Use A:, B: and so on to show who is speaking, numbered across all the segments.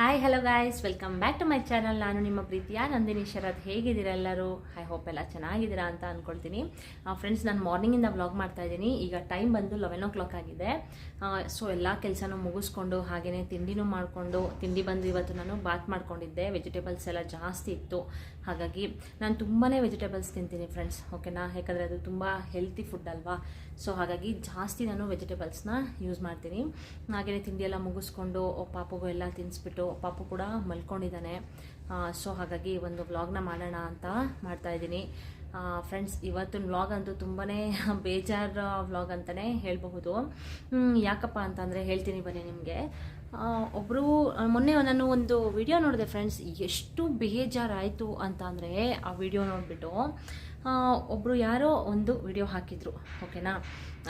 A: Hai. Hi hello guys welcome back to my channel ನಾನು ನಿಮ್ಮ ಪ್ರೀತಿಯ ನಂದಿನಿ ಶರತ್. ಹೇಗಿದ್ದೀರಾ ಎಲ್ಲರೂ? ಐ ಹೋಪ್ ಎಲ್ಲ ಚೆನ್ನಾಗಿದ್ದೀರಾ ಅಂತ ಅಂದ್ಕೊಳ್ತೀನಿ ಫ್ರೆಂಡ್ಸ್ ನಾನು ಮಾರ್ನಿಂಗಿಂದ ವ್ಲಾಗ್ ಮಾಡ್ತಾ ಇದ್ದೀನಿ. ಈಗ ಟೈಮ್ ಬಂದು ಲೆವೆನ್ ಓ ಕ್ಲಾಕ್ ಆಗಿದೆ ಸೊ ಎಲ್ಲ ಕೆಲಸನೂ ಮುಗಿಸ್ಕೊಂಡು ಹಾಗೆಯೇ ತಿಂಡಿನೂ ಮಾಡಿಕೊಂಡು, ತಿಂಡಿ ಬಂದು ಇವತ್ತು ನಾನು ಬಾತ್ ಮಾಡ್ಕೊಂಡಿದ್ದೆ. ವೆಜಿಟೇಬಲ್ಸ್ ಎಲ್ಲ ಜಾಸ್ತಿ ಇತ್ತು. ಹಾಗಾಗಿ ನಾನು ತುಂಬಾ ವೆಜಿಟೇಬಲ್ಸ್ ತಿಂತೀನಿ ಫ್ರೆಂಡ್ಸ್ ಓಕೆನಾ ಯಾಕಂದರೆ ಅದು ತುಂಬ ಹೆಲ್ತಿ ಫುಡ್ ಅಲ್ವಾ? ಸೊ ಹಾಗಾಗಿ ಜಾಸ್ತಿ ನಾನು ವೆಜಿಟೇಬಲ್ಸ್ನ ಯೂಸ್ ಮಾಡ್ತೀನಿ. ಹಾಗೆಯೇ ತಿಂಡಿ ಎಲ್ಲ ಮುಗಿಸ್ಕೊಂಡು ಪಾಪುಗೂ ಎಲ್ಲ ತಿನ್ನಿಸ್ಬಿಟ್ಟು ಪಾಪು ಕೂಡ ಮಲ್ಕೊಂಡಿದ್ದಾನೆ. ಸೊ ಹಾಗಾಗಿ ಒಂದು ವ್ಲಾಗ್ನ ಮಾಡೋಣ ಅಂತ ಮಾಡ್ತಾ ಇದ್ದೀನಿ. ಫ್ರೆಂಡ್ಸ್ ಇವತ್ತಿನ ವ್ಲಾಗ್ ಅಂತೂ ತುಂಬಾ ಬೇಜಾರು ವ್ಲಾಗ್ ಅಂತಲೇ ಹೇಳಬಹುದು. ಯಾಕಪ್ಪ ಅಂತಂದರೆ ಹೇಳ್ತೀನಿ ಬನ್ನಿ ನಿಮಗೆ. ಒಬ್ಬರು ಮೊನ್ನೆ ನಾನು ಒಂದು ವಿಡಿಯೋ ನೋಡಿದೆ ಫ್ರೆಂಡ್ಸ್ ಎಷ್ಟು ಬೇಜಾರಾಯಿತು ಅಂತ ಅಂದರೆ ಆ ವಿಡಿಯೋ ನೋಡಿಬಿಟ್ಟು. ಒಬ್ಬರು ಯಾರೋ ಒಂದು ವಿಡಿಯೋ ಹಾಕಿದ್ರು ಓಕೆನಾ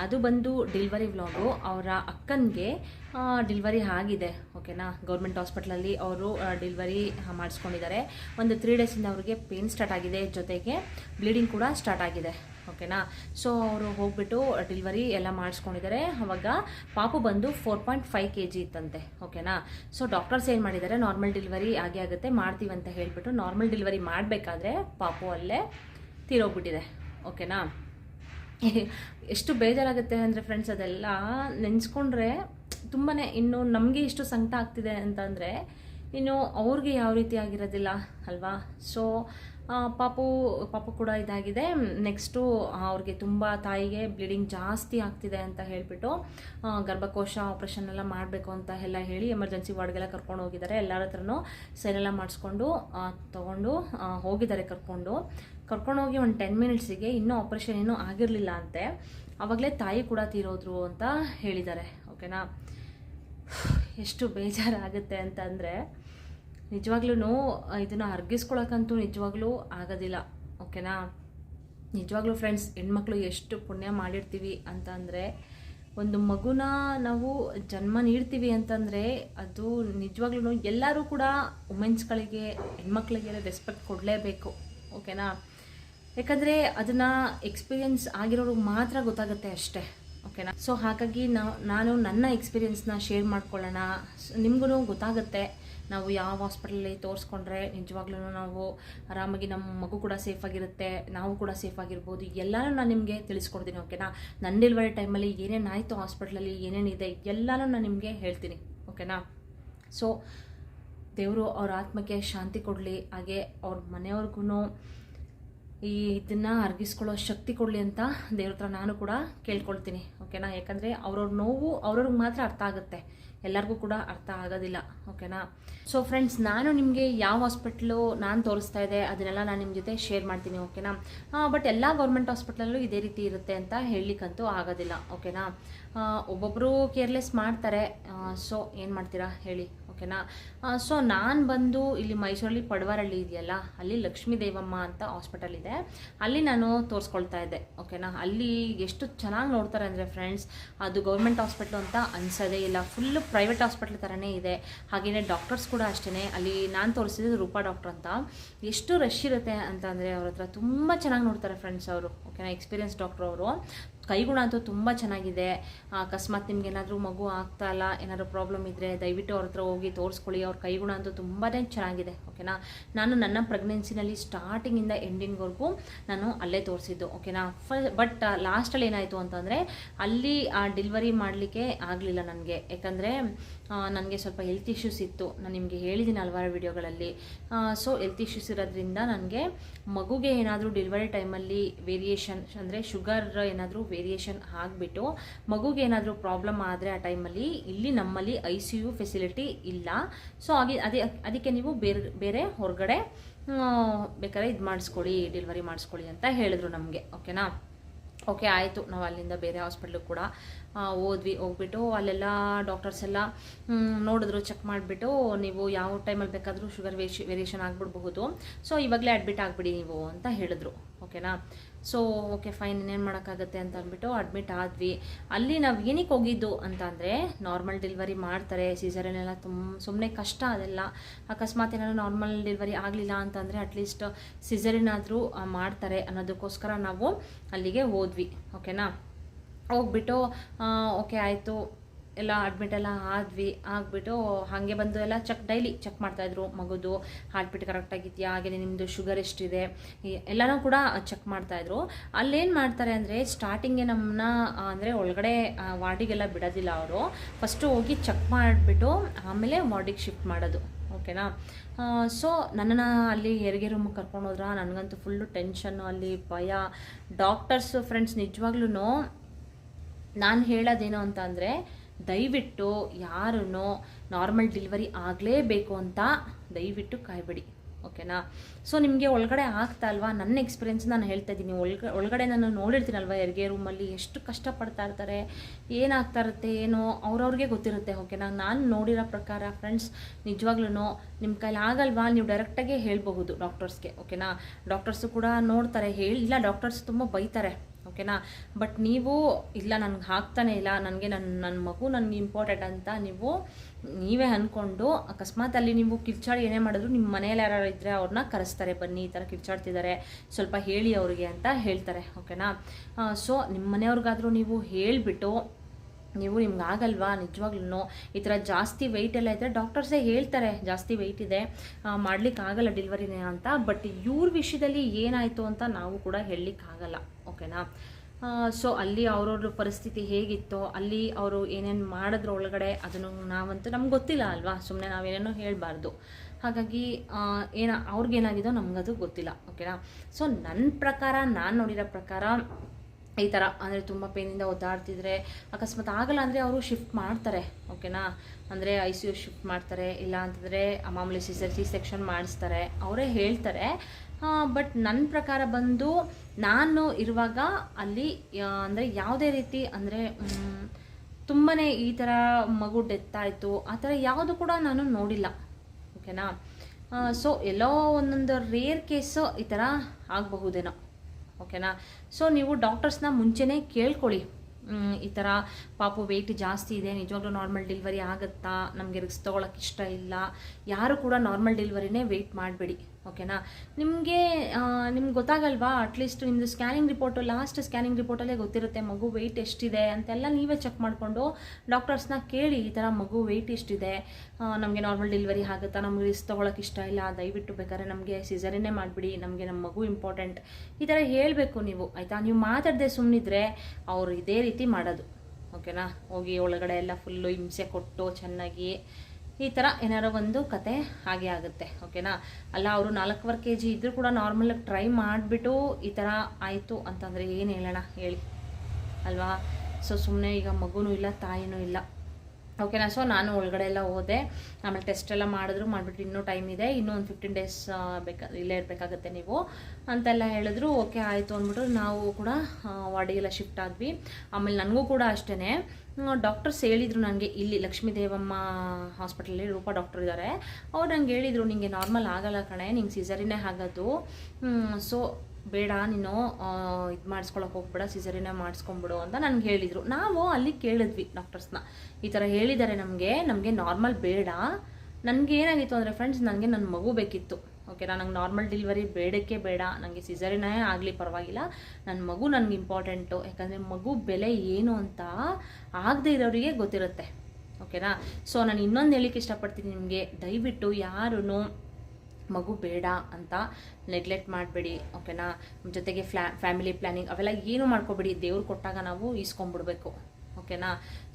A: ಅದು ಬಂದು ಡಿಲ್ವರಿ ವ್ಲಾಗು ಅವರ ಅಕ್ಕನಿಗೆ ಡಿಲ್ವರಿ ಆಗಿದೆ ಓಕೆನಾ ಗೌರ್ಮೆಂಟ್ ಹಾಸ್ಪಿಟ್ಲಲ್ಲಿ ಅವರು ಡಿಲ್ವರಿ ಮಾಡಿಸ್ಕೊಂಡಿದ್ದಾರೆ. ಒಂದು ತ್ರೀ ಡೇಸಿಂದ ಅವ್ರಿಗೆ ಪೇನ್ ಸ್ಟಾರ್ಟ್ ಆಗಿದೆ, ಜೊತೆಗೆ ಬ್ಲೀಡಿಂಗ್ ಕೂಡ ಸ್ಟಾರ್ಟ್ ಆಗಿದೆ ಓಕೆನಾ ಸೊ ಅವರು ಹೋಗ್ಬಿಟ್ಟು ಡಿಲ್ವರಿ ಎಲ್ಲ ಮಾಡಿಸ್ಕೊಂಡಿದ್ದಾರೆ. ಅವಾಗ ಪಾಪು ಬಂದು four point five K G ಇತ್ತಂತೆ ಓಕೆನಾ ಸೊ ಡಾಕ್ಟರ್ಸ್ ಏನು ಮಾಡಿದ್ದಾರೆ ನಾರ್ಮಲ್ ಡಿಲ್ವರಿ ಆಗೇ ಆಗುತ್ತೆ, ಮಾಡ್ತೀವಿ ಅಂತ ಹೇಳಿಬಿಟ್ಟು ನಾರ್ಮಲ್ ಡಿಲ್ವರಿ ಮಾಡಬೇಕಾದ್ರೆ ಪಾಪು ಅಲ್ಲೇ ತೀರೋಗ್ಬಿಟ್ಟಿದೆ. ಓಕೆನಾ? ಎಷ್ಟು ಬೇಜಾರಾಗುತ್ತೆ ಅಂದರೆ ಫ್ರೆಂಡ್ಸ್ ಅದೆಲ್ಲ ನೆನೆಸ್ಕೊಂಡ್ರೆ ತುಂಬಾ ಇನ್ನು ನಮಗೆ ಇಷ್ಟು ಸಂಕಟ ಆಗ್ತಿದೆ ಅಂತಂದರೆ ಇನ್ನು ಅವ್ರಿಗೆ ಯಾವ ರೀತಿ ಆಗಿರೋದಿಲ್ಲ ಅಲ್ವಾ? ಸೊ ಪಾಪು ಪಾಪು ಕೂಡ ಇದಾಗಿದೆ. ನೆಕ್ಸ್ಟು ಅವ್ರಿಗೆ ತುಂಬ ತಾಯಿಗೆ ಬ್ಲೀಡಿಂಗ್ ಜಾಸ್ತಿ ಆಗ್ತಿದೆ ಅಂತ ಹೇಳಿಬಿಟ್ಟು ಗರ್ಭಕೋಶ ಆಪ್ರೇಷನ್ ಎಲ್ಲ ಮಾಡಬೇಕು ಅಂತ ಎಲ್ಲ ಹೇಳಿ ಎಮರ್ಜೆನ್ಸಿ ವಾರ್ಡ್ಗೆಲ್ಲ ಕರ್ಕೊಂಡು ಹೋಗಿದ್ದಾರೆ. ಎಲ್ಲರ ಹತ್ರನೂ ಸೈನ್ ಎಲ್ಲ ಮಾಡಿಸ್ಕೊಂಡು ತೊಗೊಂಡು ಹೋಗಿದ್ದಾರೆ ಕರ್ಕೊಂಡು. ಕರ್ಕೊಂಡೋಗಿ ಒಂದು ಟೆನ್ ಮಿನಿಟ್ಸಿಗೆ ಇನ್ನೂ ಆಪ್ರೇಷನ್ ಏನೂ ಆಗಿರಲಿಲ್ಲ ಅಂತೆ. ಆವಾಗಲೇ ತಾಯಿ ಕೂಡ ತೀರೋದ್ರು ಅಂತ ಹೇಳಿದ್ದಾರೆ. ಓಕೆನಾ ಎಷ್ಟು ಬೇಜಾರಾಗುತ್ತೆ ಅಂತ ಅಂದರೆ ನಿಜವಾಗ್ಲೂ ಇದನ್ನು ಅರ್ಗಿಸ್ಕೊಳಕ್ಕಂತೂ ನಿಜವಾಗ್ಲೂ ಆಗೋದಿಲ್ಲ. ಓಕೆನಾ ನಿಜವಾಗ್ಲೂ ಫ್ರೆಂಡ್ಸ್ ಹೆಣ್ಮಕ್ಳು ಎಷ್ಟು ಪುಣ್ಯ ಮಾಡಿರ್ತೀವಿ ಅಂತ ಅಂದರೆ ಒಂದು ಮಗುನ ನಾವು ಜನ್ಮ ನೀಡ್ತೀವಿ ಅಂತಂದರೆ, ಅದು ನಿಜವಾಗ್ಲೂ ಎಲ್ಲರೂ ಕೂಡ ವುಮೆನ್ಸ್ಗಳಿಗೆ ಹೆಣ್ಮಕ್ಳಿಗೆ ರೆಸ್ಪೆಕ್ಟ್ ಕೊಡಲೇಬೇಕು. ಓಕೆನಾ ಯಾಕಂದರೆ ಅದನ್ನು ಎಕ್ಸ್ಪೀರಿಯನ್ಸ್ ಆಗಿರೋರು ಮಾತ್ರ ಗೊತ್ತಾಗುತ್ತೆ ಅಷ್ಟೇ ಓಕೆನಾ ಸೊ ಹಾಗಾಗಿ ನಾನು ನನ್ನ ಎಕ್ಸ್ಪೀರಿಯನ್ಸ್ನ ಶೇರ್ ಮಾಡ್ಕೊಳ್ಳೋಣ. ನಿಮಗೂ ಗೊತ್ತಾಗುತ್ತೆ, ನಾವು ಯಾವ ಹಾಸ್ಪಿಟಲಲ್ಲಿ ತೋರಿಸ್ಕೊಂಡ್ರೆ ನಿಜವಾಗ್ಲೂ ನಾವು ಆರಾಮಾಗಿ ನಮ್ಮ ಮಗು ಕೂಡ ಸೇಫ್ ಆಗಿರುತ್ತೆ, ನಾವು ಕೂಡ ಸೇಫ್ ಆಗಿರ್ಬೋದು, ಎಲ್ಲನೂ ನಾನು ನಿಮಗೆ ತಿಳಿಸ್ಕೊಡ್ತೀನಿ ಓಕೆನಾ ನನ್ನ ಡೆಲಿವರಿ ಟೈಮಲ್ಲಿ ಏನೇನು ಆಯಿತು ಹಾಸ್ಪಿಟ್ಲಲ್ಲಿ ಏನೇನಿದೆ ಎಲ್ಲನೂ ನಾನು ನಿಮಗೆ ಹೇಳ್ತೀನಿ ಓಕೆನಾ ಸೊ ದೇವರು ಅವ್ರ ಆತ್ಮಕ್ಕೆ ಶಾಂತಿ ಕೊಡಲಿ, ಹಾಗೆ ಅವ್ರ ಮನೆಯವ್ರಿಗೂ ಈ ಇದನ್ನು ಅರ್ಗಿಸ್ಕೊಳ್ಳೋ ಶಕ್ತಿ ಕೊಡಲಿ ಅಂತ ದೇವ್ರ ಹತ್ರ ನಾನು ಕೂಡ ಕೇಳ್ಕೊಳ್ತೀನಿ ಓಕೆನಾ ಯಾಕಂದರೆ ಅವ್ರವ್ರ ನೋವು ಅವ್ರವ್ರಿಗೆ ಮಾತ್ರ ಅರ್ಥ ಆಗುತ್ತೆ. ಎಲ್ಲರಿಗೂ ಕೂಡ ಅರ್ಥ ಆಗೋದಿಲ್ಲ ಓಕೆನಾ ಸೊ ಫ್ರೆಂಡ್ಸ್ ನಾನು ನಿಮಗೆ ಯಾವ ಹಾಸ್ಪಿಟ್ಲು ನಾನು ತೋರಿಸ್ತಾ ಇದೆ, ಅದನ್ನೆಲ್ಲ ನಾನು ನಿಮ್ಮ ಜೊತೆ ಶೇರ್ ಮಾಡ್ತೀನಿ ಓಕೆನಾ ಬಟ್ ಎಲ್ಲ ಗೌರ್ಮೆಂಟ್ ಹಾಸ್ಪಿಟ್ಲಲ್ಲೂ ಇದೇ ರೀತಿ ಇರುತ್ತೆ ಅಂತ ಹೇಳಲಿಕ್ಕಂತೂ ಆಗೋದಿಲ್ಲ ಓಕೆನಾ ಒಬ್ಬೊಬ್ಬರು ಕೇರ್ಲೆಸ್ ಮಾಡ್ತಾರೆ ಸೊ ಏನು ಮಾಡ್ತೀರಾ ಹೇಳಿ? ಓಕೆನಾ? ಸೊ ನಾನು ಬಂದು ಇಲ್ಲಿ ಮೈಸೂರಲ್ಲಿ ಪಡವಾರಳ್ಳಿ ಇದೆಯಲ್ಲ, ಅಲ್ಲಿ ಲಕ್ಷ್ಮೀ ದೇವಮ್ಮ ಅಂತ ಹಾಸ್ಪಿಟಲ್ ಇದೆ. ಅಲ್ಲಿ ನಾನು ತೋರಿಸ್ಕೊಳ್ತಾ ಇದ್ದೆ, ಓಕೆನಾ? ಅಲ್ಲಿ ಎಷ್ಟು ಚೆನ್ನಾಗಿ ನೋಡ್ತಾರೆ ಅಂದರೆ ಫ್ರೆಂಡ್ಸ್ ಅದು ಗೌರ್ಮೆಂಟ್ ಹಾಸ್ಪಿಟ್ಲು ಅಂತ ಅನಿಸೋದೇ ಇಲ್ಲ. ಫುಲ್ಲು ಪ್ರೈವೇಟ್ ಹಾಸ್ಪಿಟ್ಲ್ ಥರನೇ ಇದೆ. ಹಾಗೆಯೇ ಡಾಕ್ಟರ್ಸ್ ಕೂಡ ಅಷ್ಟೇ ಅಲ್ಲಿ ನಾನು ತೋರಿಸಿದ್ದು ರೂಪಾ ಡಾಕ್ಟರ್ ಅಂತ. ಎಷ್ಟು ರಶ್ ಇರುತ್ತೆ ಅಂತ ಅಂದರೆ ಅವ್ರ ಹತ್ರ ತುಂಬ ಚೆನ್ನಾಗಿ ನೋಡ್ತಾರೆ ಫ್ರೆಂಡ್ಸ್ ಅವರು, ಓಕೆನಾ? ಎಕ್ಸ್ಪೀರಿಯನ್ಸ್ ಡಾಕ್ಟ್ರ್ ಅವರು. ಕೈಗುಣ ಅಂತೂ ತುಂಬ ಚೆನ್ನಾಗಿದೆ. ಅಕಸ್ಮಾತ್ ನಿಮ್ಗೆ ಏನಾದರೂ ಮಗು ಆಗ್ತಾ ಇಲ್ಲ, ಏನಾದರೂ ಪ್ರಾಬ್ಲಮ್ ಇದ್ದರೆ ದಯವಿಟ್ಟು ಅವ್ರ ಹತ್ರ ಹೋಗಿ ತೋರಿಸ್ಕೊಳ್ಳಿ. ಅವ್ರ ಕೈಗುಣ ಅಂತೂ ತುಂಬಾ ಚೆನ್ನಾಗಿದೆ ಓಕೆನಾ ನಾನು ನನ್ನ ಪ್ರೆಗ್ನೆನ್ಸಿನಲ್ಲಿ ಸ್ಟಾರ್ಟಿಂಗಿಂದ ಎಂಡಿಂಗ್ವರೆಗೂ ನಾನು ಅಲ್ಲೇ ತೋರಿಸಿದ್ದು ಓಕೆನಾ ಫ ಬಟ್ ಲಾಸ್ಟಲ್ಲಿ ಏನಾಯಿತು ಅಂತಂದರೆ ಅಲ್ಲಿ ಡಿಲ್ವರಿ ಮಾಡಲಿಕ್ಕೆ ಆಗಲಿಲ್ಲ ನನಗೆ. ಯಾಕಂದರೆ ನನಗೆ ಸ್ವಲ್ಪ ಹೆಲ್ತ್ ಇಶ್ಯೂಸ್ ಇತ್ತು. ನಾನು ನಿಮಗೆ ಹೇಳಿದ್ದೀನಿ ಹಲವಾರು ವಿಡಿಯೋಗಳಲ್ಲಿ. ಸೊ ಹೆಲ್ತ್ ಇಶ್ಯೂಸ್ ಇರೋದ್ರಿಂದ ನನಗೆ ಮಗುಗೆ ಏನಾದರೂ ಡೆಲಿವರಿ ಟೈಮಲ್ಲಿ ವೇರಿಯೇಷನ್ ಅಂದರೆ ಶುಗರ್ ಏನಾದರೂ ವೇರಿಯೇಷನ್ ಆಗಿಬಿಟ್ಟು ಮಗುಗೆ ಏನಾದರೂ ಪ್ರಾಬ್ಲಮ್ ಆದರೆ ಆ ಟೈಮಲ್ಲಿ ಇಲ್ಲಿ ನಮ್ಮಲ್ಲಿ ಐ ಸಿ ಯು ಫೆಸಿಲಿಟಿ ಇಲ್ಲ. ಸೊ ಹಾಗೆ ಅದೇ, ಅದಕ್ಕೆ ನೀವು ಬೇರೆ ಬೇರೆ ಹೊರಗಡೆ ಬೇಕಾದ್ರೆ ಇದು ಮಾಡಿಸ್ಕೊಳ್ಳಿ ಡೆಲಿವರಿ ಮಾಡಿಸ್ಕೊಳ್ಳಿ ಅಂತ ಹೇಳಿದ್ರು ನಮಗೆ. ಓಕೆನಾ ಓಕೆ ಆಯಿತು. ನಾವು ಅಲ್ಲಿಂದ ಬೇರೆ ಹಾಸ್ಪಿಟ್ಲಿಗೆ ಕೂಡ ಹೋದ್ವಿ ಹೋಗ್ಬಿಟ್ಟು ಅಲ್ಲೆಲ್ಲ ಡಾಕ್ಟರ್ಸ್ ಎಲ್ಲ ನೋಡಿದ್ರು ಚೆಕ್ ಮಾಡಿಬಿಟ್ಟು ನೀವು ಯಾವ ಟೈಮಲ್ಲಿ ಬೇಕಾದರೂ ಶುಗರ್ ವೇಷ ವೇರಿಯೇಷನ್ ಆಗಿಬಿಡ್ಬಹುದು. ಸೊ ಇವಾಗಲೇ ಅಡ್ಮಿಟ್ ಆಗಿಬಿಡಿ ನೀವು ಅಂತ ಹೇಳಿದ್ರು. ಓಕೆನಾ ಸೊ ಓಕೆ ಫೈನ್ ಇನ್ನೇನು ಮಾಡೋಕ್ಕಾಗತ್ತೆ ಅಂತ ಅಂದ್ಬಿಟ್ಟು ಅಡ್ಮಿಟ್ ಆದ್ವಿ. ಅಲ್ಲಿ ನಾವು ಏನಕ್ಕೆ ಹೋಗಿದ್ದು ಅಂತ ಅಂದರೆ ನಾರ್ಮಲ್ ಡೆಲಿವರಿ ಮಾಡ್ತಾರೆ. ಸೀಸರನ್ನೆಲ್ಲ ತುಂಬ ಸುಮ್ಮನೆ ಕಷ್ಟ ಅದೆಲ್ಲ. ಅಕಸ್ಮಾತ್ ಏನಾದರೂ ನಾರ್ಮಲ್ ಡೆಲಿವರಿ ಆಗಲಿಲ್ಲ ಅಂತಂದರೆ ಅಟ್ಲೀಸ್ಟ್ ಸೀಸರಿನಾದರೂ ಮಾಡ್ತಾರೆ ಅನ್ನೋದಕ್ಕೋಸ್ಕರ ನಾವು ಅಲ್ಲಿಗೆ ಹೋದ್ವಿ. ಓಕೆನಾ ಹೋಗ್ಬಿಟ್ಟು ಓಕೆ ಆಯಿತು. ಎಲ್ಲ ಅಡ್ಮಿಟ್ ಎಲ್ಲ ಆದ್ವಿ. ಆಗಿಬಿಟ್ಟು ಹಾಗೆ ಬಂದು ಎಲ್ಲ ಚೆಕ್ ಡೈಲಿ ಚೆಕ್ ಮಾಡ್ತಾಯಿದ್ರು ಮಗುದು. ಹಾರ್ಟ್ ಬೀಟ್ ಕರೆಕ್ಟಾಗಿದೆಯಾ ಹಾಗೆ ನಿಮ್ಮದು ಶುಗರ್ ಎಷ್ಟಿದೆ? ಎಲ್ಲನೂ ಕೂಡ ಚೆಕ್ ಮಾಡ್ತಾಯಿದ್ರು ಅಲ್ಲೇನು ಮಾಡ್ತಾರೆ ಅಂದರೆ ಸ್ಟಾರ್ಟಿಂಗೆ ನಮ್ಮನ್ನ ಅಂದರೆ ಒಳಗಡೆ ವಾರ್ಡಿಗೆಲ್ಲ ಬಿಡೋದಿಲ್ಲ ಅವರು. ಫಸ್ಟು ಹೋಗಿ ಚೆಕ್ ಮಾಡಿಬಿಟ್ಟು ಆಮೇಲೆ ವಾರ್ಡಿಗೆ ಶಿಫ್ಟ್ ಮಾಡೋದು. ಓಕೆನಾ ಸೊ ನನ್ನನ್ನು ಅಲ್ಲಿ ಹೆರಿಗೆ ರೂಮಿಗೆ ಕರ್ಕೊಂಡು ಹೋದ್ರ, ನನಗಂತೂ ಫುಲ್ಲು ಟೆನ್ಷನ್ನು ಅಲ್ಲಿ ಭಯ. ಡಾಕ್ಟರ್ಸ್ ಫ್ರೆಂಡ್ಸ್ ನಿಜವಾಗ್ಲೂ ನಾನು ಹೇಳೋದೇನು ಅಂತ ಅಂದರೆ ದಯವಿಟ್ಟು ಯಾರೂ ನಾರ್ಮಲ್ ಡೆಲಿವರಿ ಆಗಲೇಬೇಕು ಅಂತ ದಯವಿಟ್ಟು ಕಾಯಬೇಡಿ ಓಕೆನಾ ಸೊ ನಿಮಗೆ ಒಳಗಡೆ ಆಗ್ತಾ ಅಲ್ವಾ? ನನ್ನ ಎಕ್ಸ್ಪೀರಿಯೆನ್ಸ್ ನಾನು ಹೇಳ್ತಾ ಇದ್ದೀನಿ. ಒಳಗ, ಒಳಗಡೆ ನಾನು ನೋಡಿರ್ತೀನಲ್ವ ಹೆರಿಗೆ ರೂಮಲ್ಲಿ ಎಷ್ಟು ಕಷ್ಟಪಡ್ತಾ ಇರ್ತಾರೆ? ಏನಾಗ್ತಾ ಇರುತ್ತೆ? ಏನೋ? ಅವ್ರವ್ರಿಗೆ ಗೊತ್ತಿರುತ್ತೆ ಓಕೆನಾ ನಾನು ನೋಡಿರೋ ಪ್ರಕಾರ ಫ್ರೆಂಡ್ಸ್ ನಿಜವಾಗ್ಲೂ ನಿಮ್ಮ ಕೈಲಿ ಆಗಲ್ವಾ? ನೀವು ಡೈರೆಕ್ಟಾಗೆ ಹೇಳ್ಬಹುದು ಡಾಕ್ಟರ್ಸ್ಗೆ ಓಕೆನಾ ಡಾಕ್ಟರ್ಸು ಕೂಡ ನೋಡ್ತಾರೆ. ಹೇಳಿಲ್ಲ ಡಾಕ್ಟರ್ಸ್ ತುಂಬ ಬೈತಾರೆ. ಓಕೆನಾ? ಬಟ್ ನೀವು, ಇಲ್ಲ, ನನಗೆ ಹಾಕ್ತಾನೆ ಇಲ್ಲ, ನನಗೆ ನನ್ನ ನನ್ನ ಮಗು ನನಗೆ ಇಂಪಾರ್ಟೆಂಟ್ ಅಂತ ನೀವು ನೀವೇ ಅಂದ್ಕೊಂಡು ಅಕಸ್ಮಾತ್ ಅಲ್ಲಿ ನೀವು ಕಿರ್ಚಾಡಿ ಏನೇ ಮಾಡಿದ್ರು ನಿಮ್ಮ ಮನೇಲಿ ಯಾರು ಇದ್ದರೆ ಅವ್ರನ್ನ ಕರೆಸ್ತಾರೆ, ಬನ್ನಿ ಈ ಥರ ಕಿರ್ಚಾಡ್ತಿದ್ದಾರೆ, ಸ್ವಲ್ಪ ಹೇಳಿ ಅವ್ರಿಗೆ ಅಂತ ಹೇಳ್ತಾರೆ, ಓಕೆನಾ? ಸೊ ನಿಮ್ಮ ಮನೆಯವ್ರಿಗಾದರೂ ನೀವು ಹೇಳಿಬಿಟ್ಟು ನೀವು ನಿಮ್ಗೆ ಆಗಲ್ವಾ? ನಿಜವಾಗ್ಲೂ ಈ ಥರ ಜಾಸ್ತಿ ವೆಯ್ಟ್ ಎಲ್ಲ ಇದ್ದರೆ ಡಾಕ್ಟರ್ಸೇ ಹೇಳ್ತಾರೆ, ಜಾಸ್ತಿ ವೆಯ್ಟ್ ಇದೆ ಮಾಡ್ಲಿಕ್ಕೆ ಆಗಲ್ಲ ಡೆಲಿವರಿನೇ ಅಂತ. ಬಟ್ ಇವ್ರ ವಿಷಯದಲ್ಲಿ ಏನಾಯಿತು ಅಂತ ನಾವು ಕೂಡ ಹೇಳಲಿಕ್ಕಾಗಲ್ಲ ಓಕೆನಾ ಸೊ ಅಲ್ಲಿ ಅವ್ರವ್ರ ಪರಿಸ್ಥಿತಿ ಹೇಗಿತ್ತೋ, ಅಲ್ಲಿ ಅವರು ಏನೇನು ಮಾಡಿದ್ರು ಒಳಗಡೆ ಅದನ್ನು ನಾವಂತೂ ನಮ್ಗೆ ಗೊತ್ತಿಲ್ಲ ಅಲ್ವಾ? ಸುಮ್ಮನೆ ನಾವೇನೇನೋ ಹೇಳಬಾರ್ದು. ಹಾಗಾಗಿ ಏನ ಅವ್ರಿಗೇನಾಗಿದೋ ನಮಗದು ಗೊತ್ತಿಲ್ಲ ಓಕೆನಾ ಸೊ ನನ್ನ ಪ್ರಕಾರ, ನಾನು ನೋಡಿರೋ ಪ್ರಕಾರ ಈ ಥರ ಅಂದರೆ ತುಂಬ ಪೇನಿಂದ ಒದ್ದಾಡ್ತಿದ್ರೆ, ಅಕಸ್ಮಾತ್ ಆಗಲ್ಲ ಅಂದರೆ ಅವರು ಶಿಫ್ಟ್ ಮಾಡ್ತಾರೆ ಓಕೆನಾ ಅಂದರೆ ಐ ಸಿ ಯು ಶಿಫ್ಟ್ ಮಾಡ್ತಾರೆ, ಇಲ್ಲ ಅಂತಂದರೆ ಮಾಮೂಲಿ ಸಿಸರ್ ಸಿ ಸೆಕ್ಷನ್ ಮಾಡಿಸ್ತಾರೆ, ಅವರೇ ಹೇಳ್ತಾರೆ. ಬಟ್ ನನ್ನ ಪ್ರಕಾರ ಬಂದು ನಾನು ಇರುವಾಗ ಅಲ್ಲಿ ಅಂದರೆ ಯಾವುದೇ ರೀತಿ ಅಂದರೆ ತುಂಬಾ ಈ ಥರ ಮಗು ಡೆತ್ ಆಯಿತು, ಆ ಥರ ಯಾವುದು ಕೂಡ ನಾನು ನೋಡಿಲ್ಲ ಓಕೆನಾ ಸೊ ಎಲ್ಲೋ ಒಂದೊಂದು ರೇರ್ ಕೇಸು ಈ ಥರ ಆಗಬಹುದೇನೋ. ಓಕೆನಾ? ಸೊ ನೀವು ಡಾಕ್ಟರ್ಸ್ನ ಮುಂಚೆನೇ ಕೇಳ್ಕೊಳ್ಳಿ. ಈ ಥರ ಪಾಪು ವೆಯ್ಟ್ ಜಾಸ್ತಿ ಇದೆ, ನಿಜವಾಗ್ಲೂ ನಾರ್ಮಲ್ ಡೆಲಿವರಿ ಆಗುತ್ತಾ? ನಮಗೆ ರಿಸ್ಕ್ ತೊಗೊಳಕ್ಕೆ ಇಷ್ಟ ಇಲ್ಲ. ಯಾರು ಕೂಡ ನಾರ್ಮಲ್ ಡೆಲಿವರಿನೇ ವೆಯ್ಟ್ ಮಾಡಬೇಡಿ. ಓಕೆನಾ? ನಿಮಗೆ ನಿಮ್ಗೆ ಗೊತ್ತಾಗಲ್ವಾ? ಅಟ್ಲೀಸ್ಟ್ ನಿಮ್ಮದು ಸ್ಕ್ಯಾನಿಂಗ್ ರಿಪೋರ್ಟು ಲಾಸ್ಟ್ ಸ್ಕ್ಯಾನಿಂಗ್ ರಿಪೋರ್ಟಲ್ಲೇ ಗೊತ್ತಿರುತ್ತೆ ಮಗು ವೆಯ್ಟ್ ಎಷ್ಟಿದೆ ಅಂತೆಲ್ಲ ನೀವೇ ಚೆಕ್ ಮಾಡಿಕೊಂಡು ಡಾಕ್ಟರ್ಸ್ನ ಕೇಳಿ ಈ ಥರ ಮಗು ವೆಯ್ಟ್ ಎಷ್ಟಿದೆ. ನಮಗೆ ನಾರ್ಮಲ್ ಡೆಲಿವರಿ ಆಗುತ್ತಾ? ನಮಗೆ ರಿಸ್ಕ್ ತೊಗೊಳಕ್ಕೆ ಇಷ್ಟ ಇಲ್ಲ? ದಯವಿಟ್ಟು ಬೇಕಾದ್ರೆ ನಮಗೆ ಸಿಸರಿನೇ ಮಾಡಿಬಿಡಿ. ನಮಗೆ ನಮ್ಮ ಮಗು ಇಂಪಾರ್ಟೆಂಟ್ ಈ ಥರ ಹೇಳಬೇಕು ನೀವು, ಆಯಿತಾ? ನೀವು ಮಾತಾಡದೆ ಸುಮ್ಮನಿದ್ರೆ ಅವರು ಇದೇ ರೀತಿ ಮಾಡೋದು. ಓಕೆನಾ? ಹೋಗಿ ಒಳಗಡೆ ಎಲ್ಲ ಫುಲ್ಲು ಹಿಂಸೆ ಕೊಟ್ಟು ಚೆನ್ನಾಗಿ ಈ ಥರ ಏನಾರೋ ಒಂದು ಕತೆ ಹಾಗೆ ಆಗುತ್ತೆ ಓಕೆನಾ ಅಲ್ಲ, ಅವರು ನಾಲ್ಕೂವರೆ ಕೆ ಜಿ ಇದ್ದರೂ ಕೂಡ ನಾರ್ಮಲಾಗಿ ಟ್ರೈ ಮಾಡಿಬಿಟ್ಟು ಈ ಥರ ಆಯಿತು ಅಂತಂದರೆ ಏನು ಹೇಳೋಣ, ಹೇಳಿ. ಅಲ್ವಾ? ಸೊ ಸುಮ್ಮನೆ ಈಗ ಮಗುನೂ ಇಲ್ಲ, ತಾಯಿನೂ ಇಲ್ಲ. ಓಕೆನಾ ಸೊ ನಾನು ಒಳಗಡೆ ಎಲ್ಲ ಹೋದೆ. ಆಮೇಲೆ ಟೆಸ್ಟ್ ಎಲ್ಲ ಮಾಡಿದ್ರು, ಮಾಡಿಬಿಟ್ಟು ಇನ್ನೂ ಟೈಮ್ ಇದೆ. ಇನ್ನೂ ಒಂದು ಫಿಫ್ಟೀನ್ ಡೇಸ್ ಬೇಕಾ, ಇಲ್ಲೇ ಇರಬೇಕಾಗತ್ತೆ ನೀವು ಅಂತೆಲ್ಲ ಹೇಳಿದ್ರು. ಓಕೆ ಆಯಿತು ಅಂದ್ಬಿಟ್ಟು ನಾವು ಕೂಡ ವಾರ್ಡಿಗೆಲ್ಲ ಶಿಫ್ಟ್ ಆದ್ವಿ. ಆಮೇಲೆ ನನಗೂ ಕೂಡ ಅಷ್ಟೇ ಡಾಕ್ಟರ್ಸ್ ಹೇಳಿದರು ನನಗೆ ಇಲ್ಲಿ ಲಕ್ಷ್ಮೀ ದೇವಮ್ಮ ಹಾಸ್ಪಿಟಲಲ್ಲಿ ರೂಪಾ ಡಾಕ್ಟರ್ ಇದ್ದಾರೆ ಅವ್ರು ನಂಗೆ ಹೇಳಿದರು ನಿಮಗೆ ನಾರ್ಮಲ್ ಆಗಲ್ಲ ಕಣೆ, ನಿಂಗೆ ಸೀಸರಿನೇ ಆಗೋದು ಸೊ ಬೇಡ, ನೀನು ಇದು ಮಾಡಿಸ್ಕೊಳಕ್ಕೆ ಹೋಗ್ಬೇಡ ಸಿಸರಿನ ಮಾಡಿಸ್ಕೊಂಬಿಡು ಅಂತ ನನಗೆ ಹೇಳಿದರು. ನಾವು ಅಲ್ಲಿ ಕೇಳಿದ್ವಿ ಡಾಕ್ಟರ್ಸ್ನ ಈ ಥರ ಹೇಳಿದ್ದಾರೆ ನಮಗೆ ನಮಗೆ ನಾರ್ಮಲ್ ಬೇಡ. ನನಗೆ ಏನಾಗಿತ್ತು ಅಂದರೆ ಫ್ರೆಂಡ್ಸ್ ನನಗೆ ನನ್ನ ಮಗು ಬೇಕಿತ್ತು. ಓಕೆನಾ ನಂಗೆ ನಾರ್ಮಲ್ ಡೆಲಿವರಿ ಬೇಡಕ್ಕೆ ಬೇಡ. ನನಗೆ ಸಿಸರಿನೇ ಆಗಲಿ ಪರವಾಗಿಲ್ಲ. ನನ್ನ ಮಗು ನನಗೆ ಇಂಪಾರ್ಟೆಂಟು ಯಾಕಂದರೆ ಮಗು ಬೆಲೆ ಏನು ಅಂತ ಆಗದೆ ಇರೋರಿಗೆ ಗೊತ್ತಿರುತ್ತೆ. ಓಕೆನಾ ಸೊ ನಾನು ಇನ್ನೊಂದು ಹೇಳಿಕ್ಕೆ ಇಷ್ಟಪಡ್ತೀನಿ ನಿಮಗೆ. ದಯವಿಟ್ಟು ಯಾರೂ ಮಗು ಬೇಡ ಅಂತ ನೆಗ್ಲೆಕ್ಟ್ ಮಾಡಬೇಡಿ. ಓಕೆನಾ ಜೊತೆಗೆ ಫ್ಲಾ ಫ್ಯಾಮಿಲಿ ಪ್ಲ್ಯಾನಿಂಗ್ ಅವೆಲ್ಲ ಏನು ಮಾಡ್ಕೋಬೇಡಿ. ದೇವ್ರು ಕೊಟ್ಟಾಗ ನಾವು ಈಸ್ಕೊಂಡ್ಬಿಡ್ಬೇಕು ಓಕೆನಾ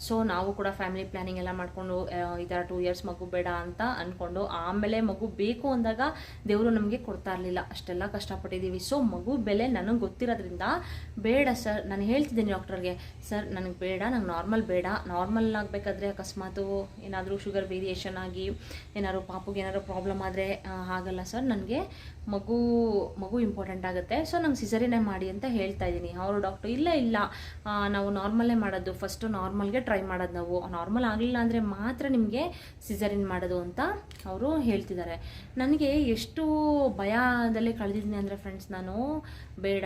A: ಸೊ ನಾವು ಕೂಡ ಫ್ಯಾಮಿಲಿ ಪ್ಲ್ಯಾನಿಂಗ್ ಎಲ್ಲ ಮಾಡಿಕೊಂಡು ಈ ಥರ ಟೂ ಇಯರ್ಸ್ ಮಗು ಬೇಡ ಅಂತ ಅಂದ್ಕೊಂಡು ಆಮೇಲೆ ಮಗು ಬೇಕು ಅಂದಾಗ ದೇವರು ನಮಗೆ ಕೊಡ್ತಾ ಇರಲಿಲ್ಲ. ಅಷ್ಟೆಲ್ಲ ಕಷ್ಟಪಟ್ಟಿದ್ದೀವಿ ಸೊ ಮಗು ಬೆಲೆ ನನಗೆ ಗೊತ್ತಿರೋದ್ರಿಂದ ಬೇಡ ಸರ್ ನಾನು ಹೇಳ್ತಿದ್ದೀನಿ ಡಾಕ್ಟರ್ಗೆ ಸರ್ ನನಗೆ ಬೇಡ, ನಂಗೆ ನಾರ್ಮಲ್ ಬೇಡ. ನಾರ್ಮಲ್ ಆಗಬೇಕಾದ್ರೆ ಅಕಸ್ಮಾತು ಏನಾದರೂ ಶುಗರ್ ವೇರಿಯೇಷನ್ ಆಗಿ ಏನಾದ್ರು ಪಾಪುಗೆ ಏನಾದ್ರು ಪ್ರಾಬ್ಲಮ್ ಆದರೆ ಆಗಲ್ಲ ಸರ್ ನನಗೆ ಮಗು ಮಗು ಇಂಪಾರ್ಟೆಂಟ್ ಆಗುತ್ತೆ. ಸೊ ನಂಗೆ ಸಿಸರಿನೇ ಮಾಡಿ ಅಂತ ಹೇಳ್ತಾ ಇದ್ದೀನಿ. ಅವರು, ಡಾಕ್ಟರ್, ಇಲ್ಲ ಇಲ್ಲ. ನಾವು ನಾರ್ಮಲ್ಲೇ ಮಾಡೋದು. ಫಸ್ಟು ನಾರ್ಮಲ್ಗೆ ಟ್ರೈ ಮಾಡೋದು ನಾವು. ನಾರ್ಮಲ್ ಆಗಲಿಲ್ಲ ಅಂದರೆ ಮಾತ್ರ ನಿಮಗೆ ಸಿಸರಿನ್ ಮಾಡೋದು ಅಂತ ಅವರು ಹೇಳ್ತಿದ್ದಾರೆ. ನನಗೆ ಎಷ್ಟು ಭಯದಲ್ಲೇ ಕಳೆದಿದ್ದೀನಿ ಅಂದರೆ ಫ್ರೆಂಡ್ಸ್ ನಾನು. ಬೇಡ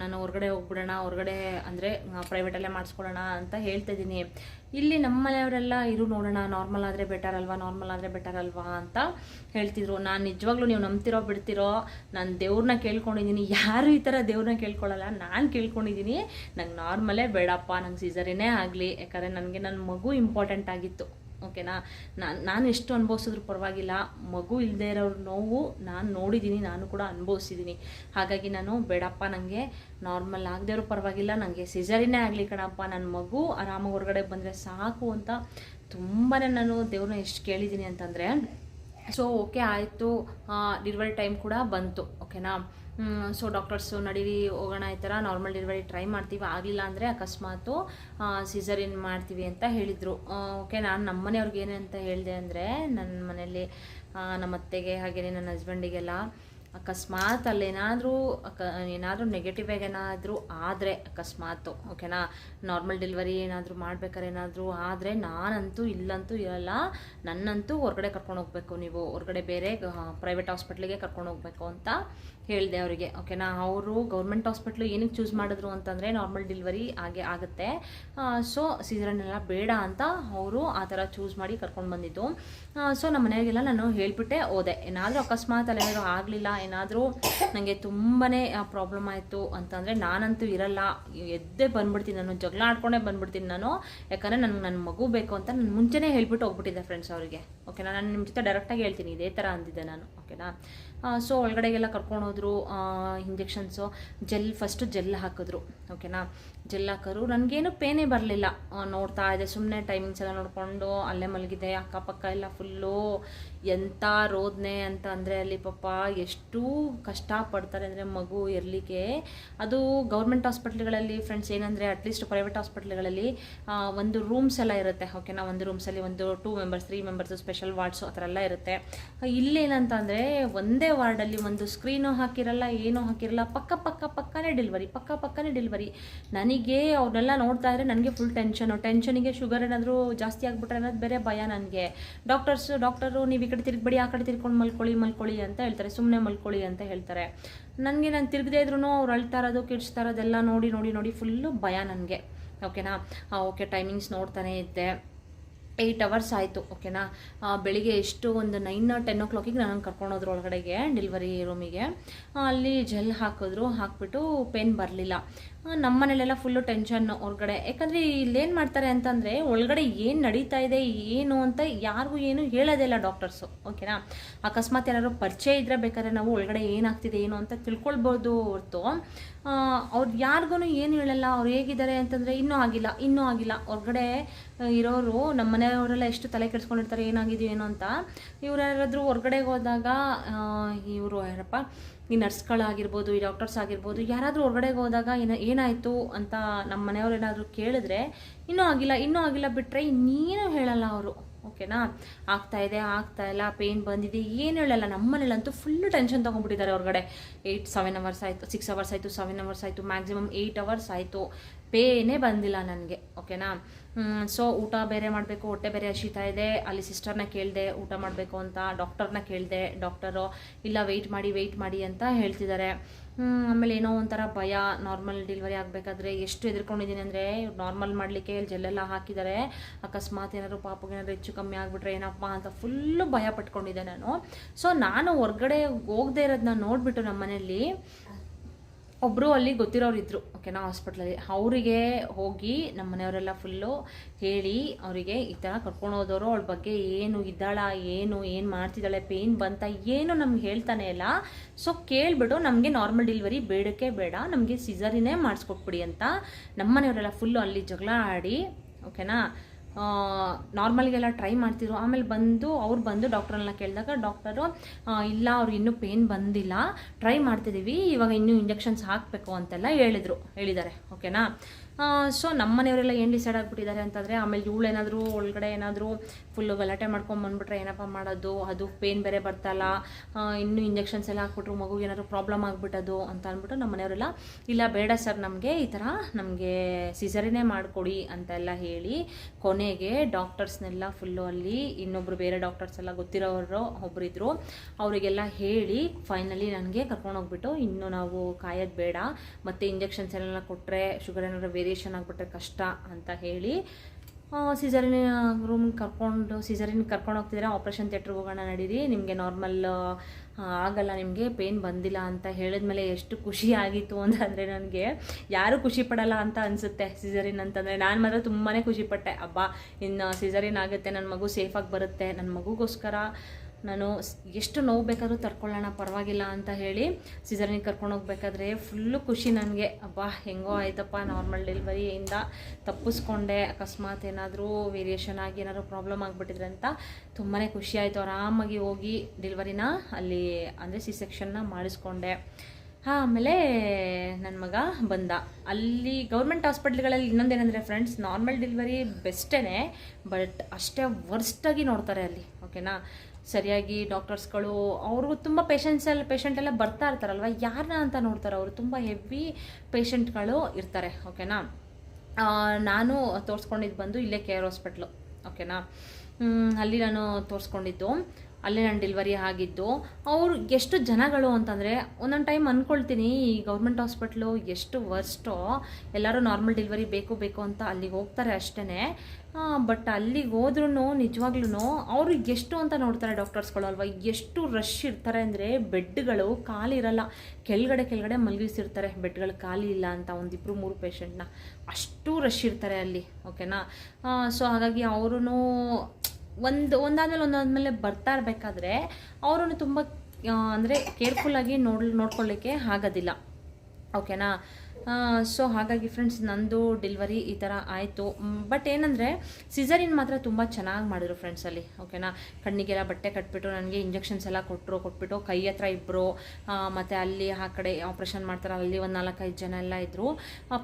A: ನಾನು ಹೊರಗಡೆ ಹೋಗ್ಬಿಡೋಣ, ಹೊರಗಡೆ ಅಂದರೆ ಪ್ರೈವೇಟಲ್ಲೇ ಮಾಡಿಸ್ಕೊಳ್ಳೋಣ ಅಂತ ಹೇಳ್ತಾ ಇದ್ದೀನಿ. ಇಲ್ಲಿ ನಮ್ಮ ಮನೆಯವರೆಲ್ಲ ಇರು ನೋಡೋಣ ನಾರ್ಮಲ್ ಆದರೆ ಬೆಟರ್ ಅಲ್ವಾ ನಾರ್ಮಲ್ ಆದರೆ ಬೆಟರ್ ಅಲ್ವಾ ಅಂತ ಹೇಳ್ತಿದ್ರು. ನಾನು ನಿಜವಾಗ್ಲೂ ನೀವು ನಂಬ್ತಿರೋ, ಬಿಡ್ತಿರೋ, ನಾನು ದೇವ್ರನ್ನ ಕೇಳ್ಕೊಂಡಿದ್ದೀನಿ. ಯಾರು ಈ ಥರ ದೇವ್ರನ್ನ ಕೇಳ್ಕೊಳ್ಳಲ್ಲ, ನಾನು ಕೇಳ್ಕೊಂಡಿದ್ದೀನಿ. ನಂಗೆ ನಾರ್ಮಲೇ ಬೇಡಪ್ಪ, ನಂಗೆ ಸೀಸರಿನೇ ಆಗಲಿ. ಯಾಕಂದರೆ ನನಗೆ ನನ್ನ ಮಗು ಇಂಪಾರ್ಟೆಂಟ್ ಆಗಿತ್ತು. ಓಕೆನಾ? ನಾನು ನಾನು ಎಷ್ಟು ಅನುಭವಿಸಿದ್ರು ಪರವಾಗಿಲ್ಲ. ಮಗು ಇಲ್ಲದೆ ಇರೋ ನೋವು ನಾನು ನೋಡಿದ್ದೀನಿ ನಾನು ಕೂಡ ಅನುಭವಿಸಿದ್ದೀನಿ ಹಾಗಾಗಿ ನಾನು ಬೇಡಪ್ಪ ನನಗೆ ನಾರ್ಮಲ್ ಆಗದೆ ಇರೋ ಪರವಾಗಿಲ್ಲ. ನನಗೆ ಸಿಜರಿನೇ ಆಗಲಿ ಕಣಪ್ಪ. ನನ್ನ ಮಗು ಆರಾಮಾಗಿ ಹೊರಗಡೆ ಬಂದರೆ ಸಾಕು ಅಂತ ತುಂಬಾ ನಾನು ದೇವ್ರನ್ನ ಎಷ್ಟು ಕೇಳಿದ್ದೀನಿ ಅಂತಂದರೆ, ಸೊ, ಓಕೆ, ಆಯಿತು. ಡಿಲಿವರಿ ಟೈಮ್ ಕೂಡ ಬಂತು. ಓಕೆನಾ? ಸೊ ಡಾಕ್ಟರ್ಸು ನಡೀರಿ, ಹೋಗೋಣ ಈ ಥರ ನಾರ್ಮಲ್ ಡೆಲಿವರಿ ಟ್ರೈ ಮಾಡ್ತೀವಿ. ಆಗಲಿಲ್ಲ ಅಂದರೆ ಅಕಸ್ಮಾತು ಸಿಸರಿನ್ ಮಾಡ್ತೀವಿ ಅಂತ ಹೇಳಿದರು. ಓಕೆ ನಾನು ನಮ್ಮ ಮನೆಯವ್ರಿಗೆ ಏನಂತ ಹೇಳಿದೆ ಅಂದರೆ ನನ್ನ ಮನೆಯಲ್ಲಿ ನಮ್ಮ ಅತ್ತೆಗೆ ಹಾಗೆಯೇ ನನ್ನ ಹಸ್ಬೆಂಡಿಗೆಲ್ಲ ಅಕಸ್ಮಾತ್ ಅಲ್ಲೇನಾದರೂ, ಅಕ, ಏನಾದರೂ ನೆಗೆಟಿವ್ ಏನಾದರೂ ಆದರೆ ಅಕಸ್ಮಾತು ಓಕೆನಾ ನಾರ್ಮಲ್ ಡೆಲಿವರಿ ಏನಾದರೂ ಮಾಡ್ಬೇಕಾದ್ರೆ ಏನಾದರೂ ಆದರೆ ನಾನಂತೂ ಇಲ್ಲಂತೂ ಇರಲ್ಲ. ನನ್ನಂತೂ ಹೊರಗಡೆ ಕರ್ಕೊಂಡು ಹೋಗಬೇಕು ನೀವು. ಹೊರಗಡೆ ಬೇರೆ ಪ್ರೈವೇಟ್ ಹಾಸ್ಪಿಟ್ಲಿಗೆ ಕರ್ಕೊಂಡು ಹೋಗಬೇಕು ಅಂತ ಹೇಳಿದೆ ಅವರಿಗೆ ಓಕೆನಾ ಅವರು ಗೌರ್ಮೆಂಟ್ ಹಾಸ್ಪಿಟ್ಲು ಏನಕ್ಕೆ ಚೂಸ್ ಮಾಡಿದ್ರು ಅಂತಂದರೆ ನಾರ್ಮಲ್ ಡೆಲಿವರಿ ಹಾಗೆ ಆಗುತ್ತೆ. ಸೊ ಸೀಸರನ್ನೆಲ್ಲ ಬೇಡ ಅಂತ ಅವರು ಆ ಥರ ಚೂಸ್ ಮಾಡಿ ಕರ್ಕೊಂಡು ಬಂದಿದ್ದು. ಸೊ ನಮ್ಮ ಮನೆಯಾಗೆಲ್ಲ ನಾನು ಹೇಳಿಬಿಟ್ಟೆ ಹೋದೆ. ಏನಾದರೂ ಅಕಸ್ಮಾತ್ ಅಲ್ಲೇನಾದ್ರು ಆಗಲಿಲ್ಲ, ಏನಾದರೂ ನನಗೆ ತುಂಬಾ ಪ್ರಾಬ್ಲಮ್ ಆಯಿತು ಅಂತಂದರೆ ನಾನಂತೂ ಇರಲ್ಲ. ಎದ್ದೇ ಬಂದ್ಬಿಡ್ತೀನಿ ನಾನು, ಜಗಳ ಆಡ್ಕೊಂಡೇ ಬಂದ್ಬಿಡ್ತೀನಿ ನಾನು. ಯಾಕಂದರೆ ನನಗೆ ನನ್ನ ಮಗು ಬೇಕು ಅಂತ ನಾನು ಮುಂಚೆನೇ ಹೇಳ್ಬಿಟ್ಟು ಹೋಗ್ಬಿಟ್ಟಿದ್ದೆ ಫ್ರೆಂಡ್ಸ್ ಅವರಿಗೆ. ಓಕೆನಾ ನಾನು ನಿಮ್ಮ ಜೊತೆ ಡೈರೆಕ್ಟಾಗಿ ಹೇಳ್ತೀನಿ, ಇದೇ ಥರ ಅಂದಿದ್ದೆ ನಾನು. ಓಕೆನಾ? ಸೊ ಒಳಗಡೆಗೆಲ್ಲ ಕರ್ಕೊಂಡು ಹೋದರು ಇಂಜೆಕ್ಷನ್ಸು ಜೆಲ್ ಫಸ್ಟು ಜೆಲ್ ಹಾಕಿದ್ರು ಓಕೆನಾ? ಜೆಲ್ ಹಾಕಿದ್ರು ನನಗೇನು ಪೇನೇ ಬರಲಿಲ್ಲ. ನೋಡ್ತಾ ಇದೆ. ಸುಮ್ಮನೆ ಟೈಮಿಂಗ್ಸ್ ಎಲ್ಲ ನೋಡಿಕೊಂಡು ಅಲ್ಲೇ ಮಲಗಿದೆ ಅಕ್ಕಪಕ್ಕ ಎಲ್ಲ ಫುಲ್ಲು ಎಂಥ ರೋದನೆ ಅಂತ ಅಂದರೆ ಅಲ್ಲಿ ಪಾಪ ಎಷ್ಟು ಕಷ್ಟಪಡ್ತಾರೆ ಅಂದರೆ ಮಗು ಇರಲಿಕ್ಕೆ. ಅದು ಗೌರ್ಮೆಂಟ್ ಹಾಸ್ಪಿಟ್ಲ್ಗಳಲ್ಲಿ ಫ್ರೆಂಡ್ಸ್ ಏನಂದರೆ ಅಟ್ಲೀಸ್ಟ್ ಪ್ರೈವೇಟ್ ಹಾಸ್ಪಿಟ್ಲ್ಗಳಲ್ಲಿ ಒಂದು ರೂಮ್ಸ್ ಎಲ್ಲ ಇರುತ್ತೆ. ಓಕೆನಾ ಒಂದು ರೂಮ್ಸಲ್ಲಿ ಒಂದು two members three members special wards ಆ ಥರ ಎಲ್ಲ ಇರುತ್ತೆ. ಇಲ್ಲೇನಂತಂದರೆ ಒಂದೇ ವಾರ್ಡಲ್ಲಿ ಒಂದು ಸ್ಕ್ರೀನು ಹಾಕಿರಲ್ಲ, ಏನೂ ಹಾಕಿರಲ್ಲ. ಪಕ್ಕ ಪಕ್ಕ, ಪಕ್ಕನೇ ಡೆಲಿವರಿ ಪಕ್ಕ, ಪಕ್ಕನೇ ಡೆಲಿವರಿ ನನಗೆ ಅವ್ರನ್ನೆಲ್ಲ ನೋಡ್ತಾ ಇದ್ರೆ ನನಗೆ ಫುಲ್ ಟೆನ್ಷನು ಟೆನ್ಷನಿಗೆ ಶುಗರ್ ಏನಾದರೂ ಜಾಸ್ತಿ ಆಗಿಬಿಟ್ರೆ ಅನ್ನೋದು ಬೇರೆ ಭಯ ನನಗೆ. ಡಾಕ್ಟರ್ಸ್ ಡಾಕ್ಟರು ನೀವು ಈ ಕಡೆ ತಿರುಗ್ಬೇಡಿ, ಆ ಕಡೆ ತಿರ್ಕೊಂಡು ಮಲ್ಕೊಳ್ಳಿ ಮಲ್ಕೊಳ್ಳಿ ಅಂತ ಹೇಳ್ತಾರೆ. ಸುಮ್ಮನೆ ಮಲ್ಕೊಳ್ಳಿ ಅಂತ ಹೇಳ್ತಾರೆ. ನನಗೆ ನಾನು ತಿರುಗದೇ ಇದ್ರೂ ಅವ್ರು ಅಳ್ತಾ ಇರೋದು, ಕಿಡ್ಸ್ತಾ ಇರೋದೆಲ್ಲ ನೋಡಿ ನೋಡಿ ನೋಡಿ ಫುಲ್ಲು ಭಯ ನನಗೆ. ಓಕೆನಾ ಓಕೆ ಟೈಮಿಂಗ್ಸ್ ನೋಡ್ತಾನೆ ಇದ್ದೆ. ಏಯ್ಟ್ ಅವರ್ಸ್ ಆಯಿತು. ಓಕೆನಾ ಬೆಳಿಗ್ಗೆ ಎಷ್ಟು? ಒಂದು ನೈನ್ ಟೆನ್ ಓ ಕ್ಲಾಕಿಗೆ ನಾನು ಕರ್ಕೊಂಡೋದ್ರು ಒಳಗಡೆಗೆ ಡೆಲಿವರಿ ರೂಮಿಗೆ ಅಲ್ಲಿ ಜೆಲ್ ಹಾಕಿದ್ರು, ಹಾಕ್ಬಿಟ್ಟು ಪೇನ್ ಬರಲಿಲ್ಲ. ನಮ್ಮ ಮನೇಲೆಲ್ಲ ಫುಲ್ಲು ಟೆನ್ಷನ್ ಹೊರಗಡೆ. ಯಾಕಂದರೆ ಇಲ್ಲೇನು ಮಾಡ್ತಾರೆ ಅಂತಂದರೆ, ಒಳಗಡೆ ಏನು ನಡೀತಾ ಇದೆ, ಏನು ಅಂತ ಯಾರಿಗೂ ಏನು ಹೇಳೋದೇ ಇಲ್ಲ ಡಾಕ್ಟರ್ಸು ಓಕೆನಾ ಅಕಸ್ಮಾತ್ ಯಾರು ಪರಿಚಯ ಇದ್ದರೆ ಬೇಕಾದ್ರೆ ನಾವು ಒಳಗಡೆ ಏನಾಗ್ತಿದೆ, ಏನು ಅಂತ ತಿಳ್ಕೊಳ್ಬೋದು ಹೊರ್ತು. ಅವ್ರು ಯಾರಿಗೂ ಏನು ಹೇಳಲ್ಲ, ಅವ್ರು ಹೇಗಿದ್ದಾರೆ ಅಂತಂದರೆ ಇನ್ನೂ ಆಗಿಲ್ಲ ಇನ್ನೂ ಆಗಿಲ್ಲ. ಹೊರಗಡೆ ಇರೋರು, ನಮ್ಮ ಮನೆಯವರೆಲ್ಲ ಎಷ್ಟು ತಲೆ ಕೆಡಿಸ್ಕೊಂಡಿರ್ತಾರೆ ಏನಾಗಿದೆಯೋ ಏನೋ ಅಂತ. ಇವ್ರು ಯಾರಾದರೂ ಹೊರಗಡೆಗೆ ಹೋದಾಗ ಇವರು ಯಾರಪ್ಪ? ಈ ನರ್ಸ್ಗಳಾಗಿರ್ಬೋದು, ಈ ಡಾಕ್ಟರ್ಸ್ ಆಗಿರ್ಬೋದು, ಯಾರಾದರೂ ಹೊರಗಡೆಗೆ ಹೋದಾಗ ಏನ, ಏನಾಯಿತು ಅಂತ ನಮ್ಮ ಮನೆಯವ್ರು ಏನಾದರೂ ಕೇಳಿದ್ರೆ, ಇನ್ನೂ ಆಗಿಲ್ಲ ಇನ್ನೂ ಆಗಿಲ್ಲ ಬಿಟ್ಟರೆ ಇನ್ನೇನು ಹೇಳಲ್ಲ ಅವರು. ಓಕೆನಾ? ಆಗ್ತಾ ಇದೆ, ಆಗ್ತಾ ಇಲ್ಲ, ಪೇನ್ ಬಂದಿದೆ, ಏನು ಹೇಳಲ್ಲ. ನಮ್ಮ ಮನೇಲಂತೂ ಫುಲ್ಲು ಟೆನ್ಷನ್ ತೊಗೊಂಡ್ಬಿಟ್ಟಿದ್ದಾರೆ ಹೊರಗಡೆ. ಏಯ್ಟ್ ಸೆವೆನ್ ಅವರ್ಸ್ ಆಯಿತು ಸಿಕ್ಸ್ ಅವರ್ಸ್ ಆಯಿತು ಸೆವೆನ್ ಅವರ್ಸ್ ಆಯಿತು ಮ್ಯಾಕ್ಸಿಮಮ್ ಏಯ್ಟ್ ಅವರ್ಸ್ ಆಯಿತು. ಪೇನೇ ಬಂದಿಲ್ಲ ನನಗೆ, ಓಕೆನಾ? ಸೊ ಊಟ ಬೇರೆ ಮಾಡಬೇಕು, ಹೊಟ್ಟೆ ಬೇರೆ ಹಸಿತಾ ಇದೆ. ಅಲ್ಲಿ ಸಿಸ್ಟರ್ನ ಕೇಳಿದೆ, ಊಟ ಮಾಡಬೇಕು ಅಂತ ಡಾಕ್ಟರ್ನ ಕೇಳಿದೆ ಡಾಕ್ಟರು ಇಲ್ಲ ವೆಯ್ಟ್ ಮಾಡಿ ವೆಯ್ಟ್ ಮಾಡಿ ಅಂತ ಹೇಳ್ತಿದ್ದಾರೆ ಆಮೇಲೆ ಏನೋ ಒಂಥರ ಭಯ ನಾರ್ಮಲ್ ಡೆಲಿವರಿ ಆಗಬೇಕಾದ್ರೆ ಎಷ್ಟು ಎದ್ಕೊಂಡಿದ್ದೀನಿ ಅಂದರೆ ನಾರ್ಮಲ್ ಮಾಡಲಿಕ್ಕೆ ಜೆಲ್ಲೆಲ್ಲ ಹಾಕಿದ್ದಾರೆ ಅಕಸ್ಮಾತ್ ಏನಾದ್ರು ಪಾಪಗೆ ಏನಾದರೂ ಹೆಚ್ಚು ಕಮ್ಮಿ ಆಗಿಬಿಟ್ರೆ ಏನಪ್ಪ ಅಂತ ಫುಲ್ಲು ಭಯ ಪಟ್ಕೊಂಡಿದ್ದೆ ನಾನು. ಸೊ ನಾನು ಹೊರ್ಗಡೆ ಹೋಗದೆ ಇರೋದನ್ನ ನೋಡಿಬಿಟ್ಟು ನಮ್ಮ ಮನೆಯಲ್ಲಿ ಒಬ್ಬರು ಅಲ್ಲಿ ಗೊತ್ತಿರೋರು ಇದ್ದರು ಓಕೆನಾ ಹಾಸ್ಪಿಟ್ಲಲ್ಲಿ ಅವರಿಗೆ ಹೋಗಿ ನಮ್ಮ ಮನೆಯವರೆಲ್ಲ ಫುಲ್ಲು ಹೇಳಿ ಅವರಿಗೆ ಈ ಥರ ಕರ್ಕೊಂಡು ಹೋದವರು, ಅವಳ ಬಗ್ಗೆ ಏನು ಇದ್ದಾಳ, ಏನು ಏನು ಮಾಡ್ತಿದ್ದಾಳೆ ಪೇಯ್ನ್ ಬಂತ, ಏನು ನಮ್ಗೆ ಹೇಳ್ತಾನೆ ಇಲ್ಲ. ಸೊ ಕೇಳಿಬಿಟ್ಟು ನಮಗೆ ನಾರ್ಮಲ್ ಡೆಲಿವರಿ ಬೇಡಕ್ಕೆ ಬೇಡ, ನಮಗೆ ಸಿಸರಿನೇ ಮಾಡಿಸ್ಕೊಟ್ಬಿಡಿ ಅಂತ ನಮ್ಮ ಮನೆಯವರೆಲ್ಲ ಫುಲ್ಲು ಅಲ್ಲಿ ಜಗಳ ಆಡಿ ಓಕೆನಾ ನಾರ್ಮಲ್ಗೆಲ್ಲ ಟ್ರೈ ಮಾಡ್ತಿದ್ರು. ಆಮೇಲೆ ಬಂದು, ಅವ್ರು ಬಂದು ಡಾಕ್ಟ್ರನ್ನ ಕೇಳಿದಾಗ ಡಾಕ್ಟರು ಇಲ್ಲ, ಅವ್ರು ಇನ್ನೂ ಪೇನ್ ಬಂದಿಲ್ಲ. ಟ್ರೈ ಮಾಡ್ತಿದ್ದೀವಿ ಇವಾಗ ಇನ್ನೂ ಇಂಜೆಕ್ಷನ್ಸ್ ಹಾಕಬೇಕು ಅಂತೆಲ್ಲ ಹೇಳಿದರು, ಹೇಳಿದ್ದಾರೆ. ಓಕೆನಾ ಸೊ ನಮ್ಮ ಮನೆಯವರೆಲ್ಲ ಏನು ಡಿಸೈಡ್ ಆಗಿಬಿಟ್ಟಿದ್ದಾರೆ ಅಂತಂದರೆ, ಆಮೇಲೆ ಇವಳು ಏನಾದರೂ ಒಳಗಡೆ ಏನಾದರೂ ಫುಲ್ಲು ಗಲಾಟೆ ಮಾಡ್ಕೊಂಡು ಬಂದುಬಿಟ್ರೆ ಏನಪ್ಪ ಮಾಡೋದು? ಅದು ಪೇನ್ ಬೇರೆ ಬರ್ತಲ್ಲ. ಇನ್ನು ಇಂಜೆಕ್ಷನ್ಸ್ ಎಲ್ಲ ಹಾಕ್ಬಿಟ್ರು, ಮಗುಗೆ ಏನಾದರೂ ಪ್ರಾಬ್ಲಮ್ ಆಗಿಬಿಟ್ಟದು ಅಂತ ಅಂದ್ಬಿಟ್ಟು ನಮ್ಮ ಮನೆಯವರೆಲ್ಲ, ಇಲ್ಲ ಬೇಡ ಸರ್ ನಮಗೆ ಈ ಥರ ನಮಗೆ ಸಿಸರಿನೇ ಮಾಡಿಕೊಡಿ ಅಂತೆಲ್ಲ ಹೇಳಿ ಕೊನೆಗೆ ಡಾಕ್ಟರ್ಸ್ನೆಲ್ಲ ಫುಲ್ಲು ಅಲ್ಲಿ ಇನ್ನೊಬ್ರು ಬೇರೆ ಡಾಕ್ಟರ್ಸ್ ಎಲ್ಲ ಗೊತ್ತಿರೋರು ಒಬ್ಬರಿದ್ರು ಅವರಿಗೆಲ್ಲ ಹೇಳಿ ಫೈನಲಿ ನನಗೆ ಕರ್ಕೊಂಡೋಗ್ಬಿಟ್ಟು ಇನ್ನು ನಾವು ಕಾಯೋದು ಬೇಡ. ಮತ್ತು ಇಂಜೆಕ್ಷನ್ಸ್ ಎಲ್ಲ ಕೊಟ್ಟರೆ ಶುಗರ್ ಏನಾದ್ರು ವೇರಿಯೇಷನ್ ಆಗಿಬಿಟ್ರೆ ಕಷ್ಟ ಅಂತ ಹೇಳಿ ಸಿಸರಿನ ರೂಮ್ ಕರ್ಕೊಂಡು ಸಿಸರಿನ ಕರ್ಕೊಂಡು ಹೋಗ್ತಿದ್ರೆ ಆಪ್ರೇಷನ್ ಥಿಯೇಟ್ರಿಗೆ ಹೋಗೋಣ ನಡೀರಿ, ನಿಮಗೆ ನಾರ್ಮಲ್ ಆಗಲ್ಲ, ನಿಮಗೆ ಪೇನ್ ಬಂದಿಲ್ಲ ಅಂತ ಹೇಳಿದ್ಮೇಲೆ ಎಷ್ಟು ಖುಷಿ ಆಗಿತ್ತು ಅಂತಂದರೆ ನನಗೆ, ಯಾರೂ ಖುಷಿ ಪಡಲ್ಲ ಅಂತ ಅನಿಸುತ್ತೆ ಸಿಸರಿನ್ ಅಂತಂದರೆ. ನಾನು ಮಾತ್ರ ತುಂಬಾ ಖುಷಿಪಟ್ಟೆ ಅಬ್ಬಾ, ಇನ್ನು ಸಿಸರಿನ್ ಆಗುತ್ತೆ ನನ್ನ ಮಗು ಸೇಫಾಗಿ ಬರುತ್ತೆ ನನ್ನ ಮಗುಗೋಸ್ಕರ ನಾನು ಎಷ್ಟು ನೋವು ಬೇಕಾದರೂ ತಡ್ಕೊಳ್ಳೋಣ, ಪರವಾಗಿಲ್ಲ ಅಂತ ಹೇಳಿ ಸಿಸರ್ನಿಗೆ ಕರ್ಕೊಂಡು ಹೋಗ್ಬೇಕಾದ್ರೆ ಫುಲ್ಲು ಖುಷಿ ನನಗೆ. ಅಬ್ಬಾ, ಹೆಂಗೋ ಆಯ್ತಪ್ಪ ನಾರ್ಮಲ್ ಡೆಲಿವರಿಯಿಂದ ತಪ್ಪಿಸ್ಕೊಂಡೆ. ಅಕಸ್ಮಾತ್ ಏನಾದರೂ ವೇರಿಯೇಷನ್ ಆಗಿ ಏನಾದರೂ ಪ್ರಾಬ್ಲಮ್ ಆಗಿಬಿಟ್ಟಿದ್ರೆ ಅಂತ ತುಂಬಾ ಖುಷಿ ಆಯಿತು. ಆರಾಮಾಗಿ ಹೋಗಿ ಡೆಲಿವರಿನ ಅಲ್ಲಿ, ಅಂದರೆ ಸಿ ಸೆಕ್ಷನ್ನ ಮಾಡಿಸ್ಕೊಂಡೆ. ಹಾಂ, ಆಮೇಲೆ ನನ್ನ ಮಗ ಬಂದ. ಅಲ್ಲಿ ಗೌರ್ಮೆಂಟ್ ಹಾಸ್ಪಿಟ್ಲ್ಗಳಲ್ಲಿ ಇನ್ನೊಂದೇನೆಂದರೆ ಫ್ರೆಂಡ್ಸ್ ನಾರ್ಮಲ್ ಡೆಲಿವರಿ ಬೆಸ್ಟೇ ಬಟ್ ಅಷ್ಟೇ ವರ್ಸ್ಟಾಗಿ ನೋಡ್ತಾರೆ ಅಲ್ಲಿ ಓಕೆನಾ ಸರಿಯಾಗಿ ಡಾಕ್ಟರ್ಸ್ಗಳು, ಅವರು ತುಂಬ ಪೇಷಂಟ್ಸಲ್ಲಿ ಪೇಷಂಟೆಲ್ಲ ಬರ್ತಾ ಇರ್ತಾರಲ್ವ? ಯಾರನ್ನ ಅಂತ ನೋಡ್ತಾರೆ ಅವರು? ತುಂಬ ಹೆವಿ ಪೇಷಂಟ್ಗಳು ಇರ್ತಾರೆ ಓಕೆನಾ ನಾನು ತೋರಿಸ್ಕೊಂಡಿದ್ದು ಬಂದು ಇಲ್ಲೇ ಕೆ ಆರ್ ಹಾಸ್ಪಿಟ್ಲು ಓಕೆನಾ ಅಲ್ಲಿ ನಾನು ತೋರಿಸ್ಕೊಂಡಿದ್ದು. ಅಲ್ಲೇ ನಾನು ಡೆಲಿವರಿ ಆಗಿದ್ದು. ಅವ್ರು ಎಷ್ಟು ಜನಗಳು ಅಂತಂದರೆ, ಒಂದೊಂದು ಟೈಮ್ ಅಂದ್ಕೊಳ್ತೀನಿ ಈ ಗೌರ್ಮೆಂಟ್ ಹಾಸ್ಪಿಟ್ಲು ಎಷ್ಟು ವರ್ಸ್ಟೋ ಎಲ್ಲರೂ ನಾರ್ಮಲ್ ಡೆಲಿವರಿ ಬೇಕು ಬೇಕು ಅಂತ ಅಲ್ಲಿಗೆ ಹೋಗ್ತಾರೆ ಅಷ್ಟೇ ಬಟ್ ಅಲ್ಲಿಗೆ ಹೋದ್ರೂ ನಿಜವಾಗ್ಲೂ ಅವರು ಎಷ್ಟು ಅಂತ ನೋಡ್ತಾರೆ ಡಾಕ್ಟರ್ಸ್ಗಳು ಅಲ್ವಾ? ಎಷ್ಟು ರಶ್ ಇರ್ತಾರೆ ಅಂದರೆ ಬೆಡ್ಗಳು ಖಾಲಿ ಇರಲ್ಲ. ಕೆಳಗಡೆ ಕೆಳಗಡೆ ಮಲಗಿಸಿರ್ತಾರೆ. ಬೆಡ್ಗಳು ಖಾಲಿ ಇಲ್ಲ ಅಂತ ಒಂದಿಬ್ರು ಮೂರು ಪೇಷಂಟ್ನ ಅಷ್ಟು ರಶ್ ಇರ್ತಾರೆ ಅಲ್ಲಿ ಓಕೆನಾ ಸೊ ಹಾಗಾಗಿ ಅವರು ಒಂದು, ಒಂದಾದ್ಮೇಲೆ ಒಂದಾದ್ಮೇಲೆ ಬರ್ತಾ ಇರಬೇಕಾದ್ರೆ ಅವರು ತುಂಬ ಅಂದರೆ ಕೇರ್ಫುಲ್ಲಾಗಿ ನೋಡ್, ನೋಡ್ಕೊಳ್ಳಿಕ್ಕೆ ಆಗೋದಿಲ್ಲ. ಓಕೆನಾ ಸೊ ಹಾಗಾಗಿ ಫ್ರೆಂಡ್ಸ್ ನಂದು ಡೆಲಿವರಿ ಈ ಥರ ಆಯಿತು. ಬಟ್ ಏನಂದರೆ ಸಿಸರಿನ್ ಮಾತ್ರ ತುಂಬ ಚೆನ್ನಾಗಿ ಮಾಡಿದ್ರು ಫ್ರೆಂಡ್ಸ್ ಅಲ್ಲಿ ಓಕೆನಾ ಕಣ್ಣಿಗೆಲ್ಲ ಬಟ್ಟೆ ಕಟ್ಬಿಟ್ಟು ನನಗೆ ಇಂಜೆಕ್ಷನ್ಸ್ ಎಲ್ಲ ಕೊಟ್ಟರು ಕೊಟ್ಬಿಟ್ಟು ಕೈ ಹತ್ರ ಇಬ್ಬರು ಮತ್ತು ಅಲ್ಲಿ ಆ ಕಡೆ ಆಪ್ರೇಷನ್ ಮಾಡ್ತಾರೆ, ಅಲ್ಲಿ ಒಂದು ನಾಲ್ಕೈದು ಜನ ಎಲ್ಲ ಇದ್ದರು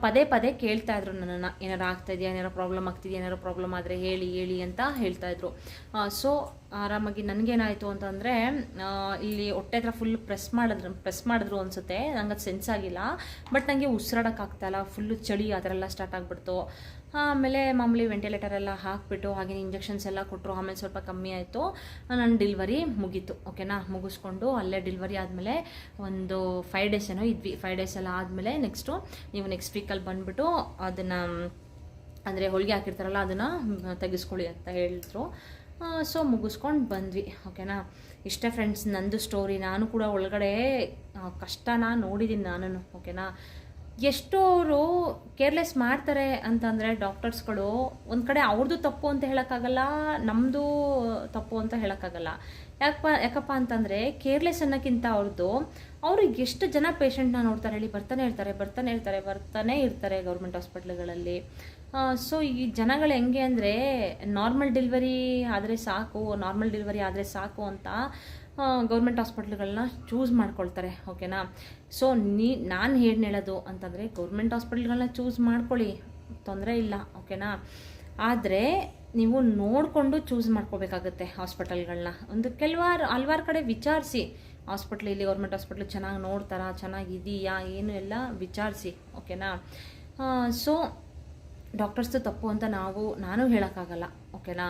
A: ಪದೇ ಪದೇ ಕೇಳ್ತಾ ಇದ್ರು ನನ್ನನ್ನು, ಏನಾರು ಆಗ್ತಾಯಿದೆಯಾ ಏನಾರು ಪ್ರಾಬ್ಲಮ್ ಆಗ್ತಿದೆಯಾ, ಏನಾರು ಪ್ರಾಬ್ಲಮ್ ಆದರೆ ಹೇಳಿ ಹೇಳಿ ಅಂತ ಹೇಳ್ತಾ ಇದ್ರು. ಸೊ ಆರಾಮಾಗಿ ನನಗೇನಾಯಿತು ಅಂತಂದರೆ ಇಲ್ಲಿ ಹೊಟ್ಟೆ ಹತ್ರ ಫುಲ್ ಪ್ರೆಸ್ ಮಾಡಿದ್ರು ಪ್ರೆಸ್ ಮಾಡಿದ್ರು ಅನಿಸುತ್ತೆ ನನಗೆ ಅದು ಸೆನ್ಸ್ ಆಗಿಲ್ಲ ಬಟ್ ನನಗೆ ಉಸಿರಾಡೋಕ್ಕಾಗ್ತಾಯಿಲ್ಲ ಫುಲ್ಲು ಚಳಿ ಆ ಥರ ಎಲ್ಲ ಸ್ಟಾರ್ಟ್ ಆಗಿಬಿಡ್ತು. ಆಮೇಲೆ ಮಾಮೂಲಿ ವೆಂಟಿಲೇಟರ್ ಎಲ್ಲ ಹಾಕಿಬಿಟ್ಟು ಹಾಗೆ ಇಂಜೆಕ್ಷನ್ಸ್ ಎಲ್ಲ ಕೊಟ್ಟರು ಆಮೇಲೆ ಸ್ವಲ್ಪ ಕಮ್ಮಿ ಆಯಿತು. ನನ್ನ ಡಿಲ್ವರಿ ಮುಗೀತು ಓಕೆನಾ ಮುಗಿಸ್ಕೊಂಡು ಅಲ್ಲೇ ಡಿಲ್ವರಿ ಆದಮೇಲೆ ಒಂದು ಫೈವ್ ಡೇಸ್ ಏನೋ ಇದ್ವಿ. ಫೈವ್ ಡೇಸ್ ಎಲ್ಲ ಆದಮೇಲೆ ನೆಕ್ಸ್ಟು ನೀವು ನೆಕ್ಸ್ಟ್ ವೀಕಲ್ಲಿ ಬಂದುಬಿಟ್ಟು ಅದನ್ನು, ಅಂದರೆ ಹೋಳಿಗೆ ಹಾಕಿರ್ತಾರಲ್ಲ, ಅದನ್ನು ತೆಗೆಸ್ಕೊಳ್ಳಿ ಅಂತ ಹೇಳಿದ್ರು. ಸೊ ಮುಗಿಸ್ಕೊಂಡು ಬಂದ್ವಿ ಓಕೆನಾ ಇಷ್ಟೇ ಫ್ರೆಂಡ್ಸ್ ನಂದು ಸ್ಟೋರಿ ನಾನು ಕೂಡ ಒಳಗಡೆ ಕಷ್ಟನ ನೋಡಿದ್ದೀನಿ ನಾನು ಓಕೆನಾ ಎಷ್ಟು ಅವರು ಕೇರ್ಲೆಸ್ ಮಾಡ್ತಾರೆ ಅಂತಂದರೆ ಡಾಕ್ಟರ್ಸ್ಗಳು, ಒಂದು ಕಡೆ ಅವ್ರದ್ದು ತಪ್ಪು ಅಂತ ಹೇಳೋಕ್ಕಾಗಲ್ಲ ನಮ್ಮದು ತಪ್ಪು ಅಂತ ಹೇಳೋಕ್ಕಾಗಲ್ಲ. ಯಾಕಪ್ಪ ಯಾಕಪ್ಪ ಅಂತಂದರೆ ಕೇರ್ಲೆಸ್ ಅನ್ನೋಕ್ಕಿಂತ ಅವ್ರದ್ದು ಅವರು ಎಷ್ಟು ಜನ ಪೇಷಂಟ್ನ ನೋಡ್ತಾರೆ ಹೇಳಿ ಬರ್ತಾನೆ ಇರ್ತಾರೆ ಬರ್ತಾನೆ ಇರ್ತಾರೆ ಬರ್ತಾನೆ ಇರ್ತಾರೆ ಗೌರ್ಮೆಂಟ್ ಹಾಸ್ಪಿಟ್ಲ್ಗಳಲ್ಲಿ. ಸೊ ಈ ಜನಗಳು ಹೆಂಗೆ ಅಂದರೆ ನಾರ್ಮಲ್ ಡೆಲಿವರಿ ಆದರೆ ಸಾಕು, ನಾರ್ಮಲ್ ಡೆಲಿವರಿ ಆದರೆ ಸಾಕು ಅಂತ ಗೌರ್ಮೆಂಟ್ ಹಾಸ್ಪಿಟ್ಲ್ಗಳನ್ನ ಚೂಸ್ ಮಾಡ್ಕೊಳ್ತಾರೆ, ಓಕೆನಾ? ಸೊ ನೀ, ನಾನು ಏನು ಹೇಳೋದು ಅಂತಂದರೆ ಗೌರ್ಮೆಂಟ್ ಹಾಸ್ಪಿಟ್ಲ್ಗಳನ್ನ ಚೂಸ್ ಮಾಡ್ಕೊಳ್ಳಿ. ತೊಂದರೆ ಇಲ್ಲ ಓಕೆನಾ ಆದರೆ ನೀವು ನೋಡಿಕೊಂಡು ಚೂಸ್ ಮಾಡ್ಕೋಬೇಕಾಗುತ್ತೆ ಹಾಸ್ಪಿಟಲ್ಗಳನ್ನ ಒಂದು ಕೆಲವಾರು, ಹಲ್ವಾರು ಕಡೆ ವಿಚಾರಿಸಿ. ಹಾಸ್ಪಿಟ್ಲ್ ಇಲ್ಲಿ ಗೌರ್ಮೆಂಟ್ ಹಾಸ್ಪಿಟ್ಲ್ ಚೆನ್ನಾಗಿ ನೋಡ್ತಾರಾ, ಚೆನ್ನಾಗಿದೆಯಾ, ಏನು ಎಲ್ಲ ವಿಚಾರಿಸಿ ಓಕೆನಾ ಸೊ ಡಾಕ್ಟರ್ಸ್ದು ತಪ್ಪು ಅಂತ ನಾವು, ನಾನು ಹೇಳೋಕ್ಕಾಗಲ್ಲ, ಓಕೆನಾ?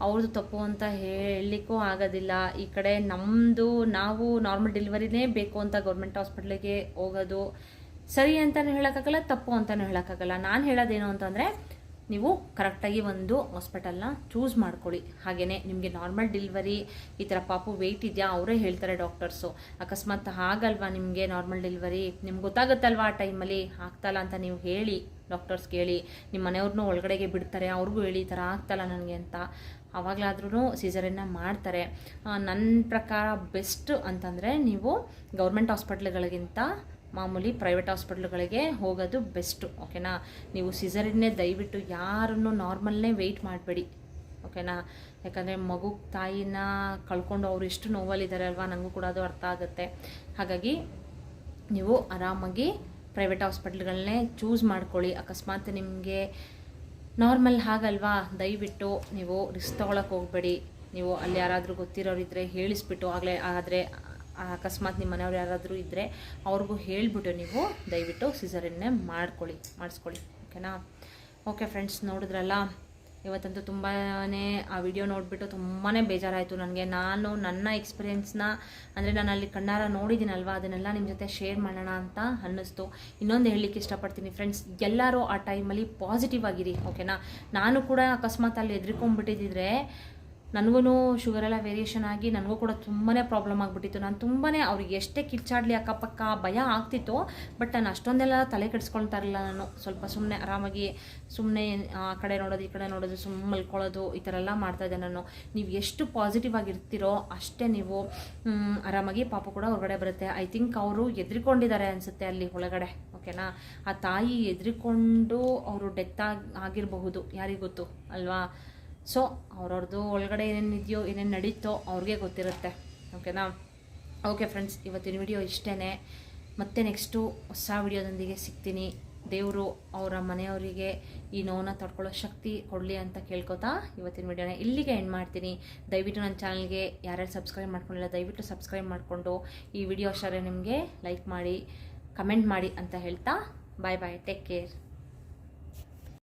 A: ಅವ್ರದ್ದು ತಪ್ಪು ಅಂತ ಹೇಳಲಿಕ್ಕೂ ಆಗೋದಿಲ್ಲ. ಈ ಕಡೆ ನಮ್ಮದು ನಾವು ನಾರ್ಮಲ್ ಡೆಲಿವರಿನೇ ಬೇಕು ಅಂತ ಗೌರ್ಮೆಂಟ್ ಹಾಸ್ಪಿಟ್ಲಿಗೆ ಹೋಗೋದು ಸರಿ ಅಂತಲೂ ಹೇಳೋಕ್ಕಾಗಲ್ಲ, ತಪ್ಪು ಅಂತಲೂ ಹೇಳೋಕ್ಕಾಗಲ್ಲ. ನಾನು ಹೇಳೋದೇನು ಅಂತಂದರೆ ನೀವು ಕರೆಕ್ಟಾಗಿ ಒಂದು ಹಾಸ್ಪಿಟಲ್ನ ಚೂಸ್ ಮಾಡ್ಕೊಳ್ಳಿ. ಹಾಗೆಯೇ ನಿಮಗೆ ನಾರ್ಮಲ್ ಡೆಲಿವರಿ ಈ ಥರ ಪಾಪು ವೆಯ್ಟ್ ಇದೆಯಾ? ಅವರೇ ಹೇಳ್ತಾರೆ ಡಾಕ್ಟರ್ಸು. ಅಕಸ್ಮಾತ್ ಆಗಲ್ವಾ ನಿಮಗೆ ನಾರ್ಮಲ್ ಡೆಲಿವರಿ? ನಿಮ್ಗೆ ಗೊತ್ತಾಗುತ್ತಲ್ವಾ ಆ ಟೈಮಲ್ಲಿ? ಆಗ್ತಲ್ಲ ಅಂತ ನೀವು ಹೇಳಿ, ಡಾಕ್ಟರ್ಸ್ ಕೇಳಿ. ನಿಮ್ಮ ಮನೆಯವ್ರನ್ನೂ ಒಳಗಡೆಗೆ ಬಿಡ್ತಾರೆ. ಅವ್ರಿಗೂ ಹೇಳಿ, ಈ ಥರ ಆಗ್ತಲ್ಲ ನನಗೆ ಅಂತ. ಆವಾಗಲಾದ್ರೂ ಸೀಸರನ್ನ ಮಾಡ್ತಾರೆ. ನನ್ನ ಪ್ರಕಾರ ಬೆಸ್ಟ್ ಅಂತಂದರೆ ನೀವು ಗೌರ್ಮೆಂಟ್ ಹಾಸ್ಪಿಟ್ಲ್ಗಳಿಗಿಂತ ಮಾಮೂಲಿ ಪ್ರೈವೇಟ್ ಹಾಸ್ಪಿಟ್ಲ್ಗಳಿಗೆ ಹೋಗೋದು ಬೆಸ್ಟು ಓಕೆನಾ ನೀವು ಸಿಸರಿನ್ನೇ ದಯವಿಟ್ಟು ಯಾರನ್ನು ನಾರ್ಮಲ್ನೇ ವೆಯ್ಟ್ ಮಾಡಬೇಡಿ ಓಕೆನಾ ಯಾಕಂದರೆ ಮಗು, ತಾಯಿನ ಕಳ್ಕೊಂಡು ಅವ್ರು ಎಷ್ಟು ನೋವಲ್ಲಿದ್ದಾರೆ ಅಲ್ವಾ? ನನಗೂ ಕೂಡ ಅದು ಅರ್ಥ ಆಗುತ್ತೆ. ಹಾಗಾಗಿ ನೀವು ಆರಾಮಾಗಿ ಪ್ರೈವೇಟ್ ಹಾಸ್ಪಿಟ್ಲ್ಗಳನ್ನೇ ಚೂಸ್ ಮಾಡ್ಕೊಳ್ಳಿ. ಅಕಸ್ಮಾತ್ ನಿಮಗೆ ನಾರ್ಮಲ್ ಹಾಗಲ್ವಾ? ದಯವಿಟ್ಟು ನೀವು ರಿಸ್ಕ್ ತೊಗೊಳಕ್ಕೆ ಹೋಗಬೇಡಿ. ನೀವು ಅಲ್ಲಿ ಯಾರಾದರೂ ಗೊತ್ತಿರೋರಿದ್ದರೆ ಹೇಳಿಸ್ಬಿಟ್ಟು, ಆಗಲೇ ಆದರೆ ಅಕಸ್ಮಾತ್ ನಿಮ್ಮ ಮನೆಯವ್ರು ಯಾರಾದರೂ ಇದ್ದರೆ ಅವ್ರಿಗೂ ಹೇಳಿಬಿಟ್ಟು ನೀವು ದಯವಿಟ್ಟು ಸಿಸರನ್ನೇ ಮಾಡ್ಕೊಳ್ಳಿ, ಮಾಡಿಸ್ಕೊಳ್ಳಿ, ಓಕೆನಾ? ಓಕೆ ಫ್ರೆಂಡ್ಸ್, ನೋಡಿದ್ರಲ್ಲ? ಇವತ್ತಂತೂ ತುಂಬಾ ಆ ವಿಡಿಯೋ ನೋಡಿಬಿಟ್ಟು ತುಂಬಾ ಬೇಜಾರಾಯಿತು ನನಗೆ. ನಾನು ನನ್ನ ಎಕ್ಸ್ಪೀರಿಯೆನ್ಸ್ನ ಅಂದರೆ ನಾನು ಅಲ್ಲಿ ಕಣ್ಣಾರ ನೋಡಿದ್ದೀನಲ್ವ? ಅದನ್ನೆಲ್ಲ ನಿಮ್ಮ ಜೊತೆ ಶೇರ್ ಮಾಡೋಣ ಅಂತ ಅನ್ನಿಸ್ತು. ಇನ್ನೊಂದು ಹೇಳಲಿಕ್ಕೆ ಇಷ್ಟಪಡ್ತೀನಿ ಫ್ರೆಂಡ್ಸ್, ಎಲ್ಲರೂ ಆ ಟೈಮಲ್ಲಿ ಪಾಸಿಟಿವ್ ಆಗಿರಿ, ಓಕೆನಾ? ನಾನು ಕೂಡ ಅಕಸ್ಮಾತ್ ಅಲ್ಲಿ ಎದ್ರಿಕೊಂಡ್ಬಿಟ್ಟಿದ್ದಿದ್ರೆ ನನಗೂ ಶುಗರ್ ಎಲ್ಲ ವೇರಿಯೇಷನ್ ಆಗಿ ನನಗೂ ಕೂಡ ತುಂಬಾ ಪ್ರಾಬ್ಲಮ್ ಆಗಿಬಿಟ್ಟಿತ್ತು. ನಾನು ತುಂಬಾ ಅವ್ರಿಗೆ ಎಷ್ಟೇ ಕಿಚ್ಚಾಡಲಿ ಅಕ್ಕಪಕ್ಕ ಭಯ ಆಗ್ತಿತ್ತು ಬಟ್ ನಾನು ಅಷ್ಟೊಂದೆಲ್ಲ ತಲೆ ಕೆಡಿಸ್ಕೊಳ್ತಾ ಇರಲಿಲ್ಲ ನಾನು. ಸ್ವಲ್ಪ ಸುಮ್ಮನೆ ಆರಾಮಾಗಿ ಸುಮ್ಮನೆ ಆ ಕಡೆ ನೋಡೋದು, ಈ ಕಡೆ ನೋಡೋದು ಸುಮ್ಮನೆ ಮಲ್ಕೊಳ್ಳೋದು, ಈ ಥರ ಎಲ್ಲ ಮಾಡ್ತಾಯಿದ್ದೆ ನಾನು. ನೀವು ಎಷ್ಟು ಪಾಸಿಟಿವ್ ಆಗಿರ್ತೀರೋ ಅಷ್ಟೇ ನೀವು ಆರಾಮಾಗಿ ಪಾಪ ಕೂಡ ಹೊರಗಡೆ ಬರುತ್ತೆ. ಐ ಥಿಂಕ್ ಅವರು ಎದ್ರಿಕೊಂಡಿದ್ದಾರೆ ಅನಿಸುತ್ತೆ ಅಲ್ಲಿ ಒಳಗಡೆ ಓಕೆನಾ ಆ ತಾಯಿ ಎದ್ರಿಕೊಂಡು ಅವರು ಡೆತ್ ಆಗಿ, ಆಗಿರಬಹುದು ಯಾರಿಗೊತ್ತು ಅಲ್ವಾ? ಸೊ ಅವ್ರವ್ರದ್ದು ಒಳಗಡೆ ಏನೇನಿದೆಯೋ ಏನೇನು ನಡೀತೋ ಅವ್ರಿಗೆ ಗೊತ್ತಿರುತ್ತೆ. ಓಕೆನಾ ಓಕೆ ಫ್ರೆಂಡ್ಸ್ ಇವತ್ತಿನ ವಿಡಿಯೋ ಇಷ್ಟೇ ಮತ್ತೆ ನೆಕ್ಸ್ಟು ಹೊಸ ವಿಡಿಯೋದೊಂದಿಗೆ ಸಿಗ್ತೀನಿ. ದೇವರು ಅವರ ಮನೆಯವರಿಗೆ ಈ ನೋವನ್ನ ತಡ್ಕೊಳ್ಳೋ ಶಕ್ತಿ ಕೊಡಲಿ ಅಂತ ಕೇಳ್ಕೊತಾ ಇವತ್ತಿನ ವಿಡಿಯೋನ ಇಲ್ಲಿಗೆ ಎಂಡ್ ಮಾಡ್ತೀನಿ. ದಯವಿಟ್ಟು ನನ್ನ ಚಾನಲ್ಗೆ ಯಾರ್ಯಾರು ಸಬ್ಸ್ಕ್ರೈಬ್ ಮಾಡ್ಕೊಂಡಿಲ್ಲ, ದಯವಿಟ್ಟು ಸಬ್ಸ್ಕ್ರೈಬ್ ಮಾಡಿಕೊಂಡು ಈ ವಿಡಿಯೋ ಅಷ್ಟೇ ನಿಮಗೆ ಲೈಕ್ ಮಾಡಿ ಕಮೆಂಟ್ ಮಾಡಿ ಅಂತ ಹೇಳ್ತಾ ಬಾಯ್ ಬಾಯ್ ಟೇಕ್ ಕೇರ್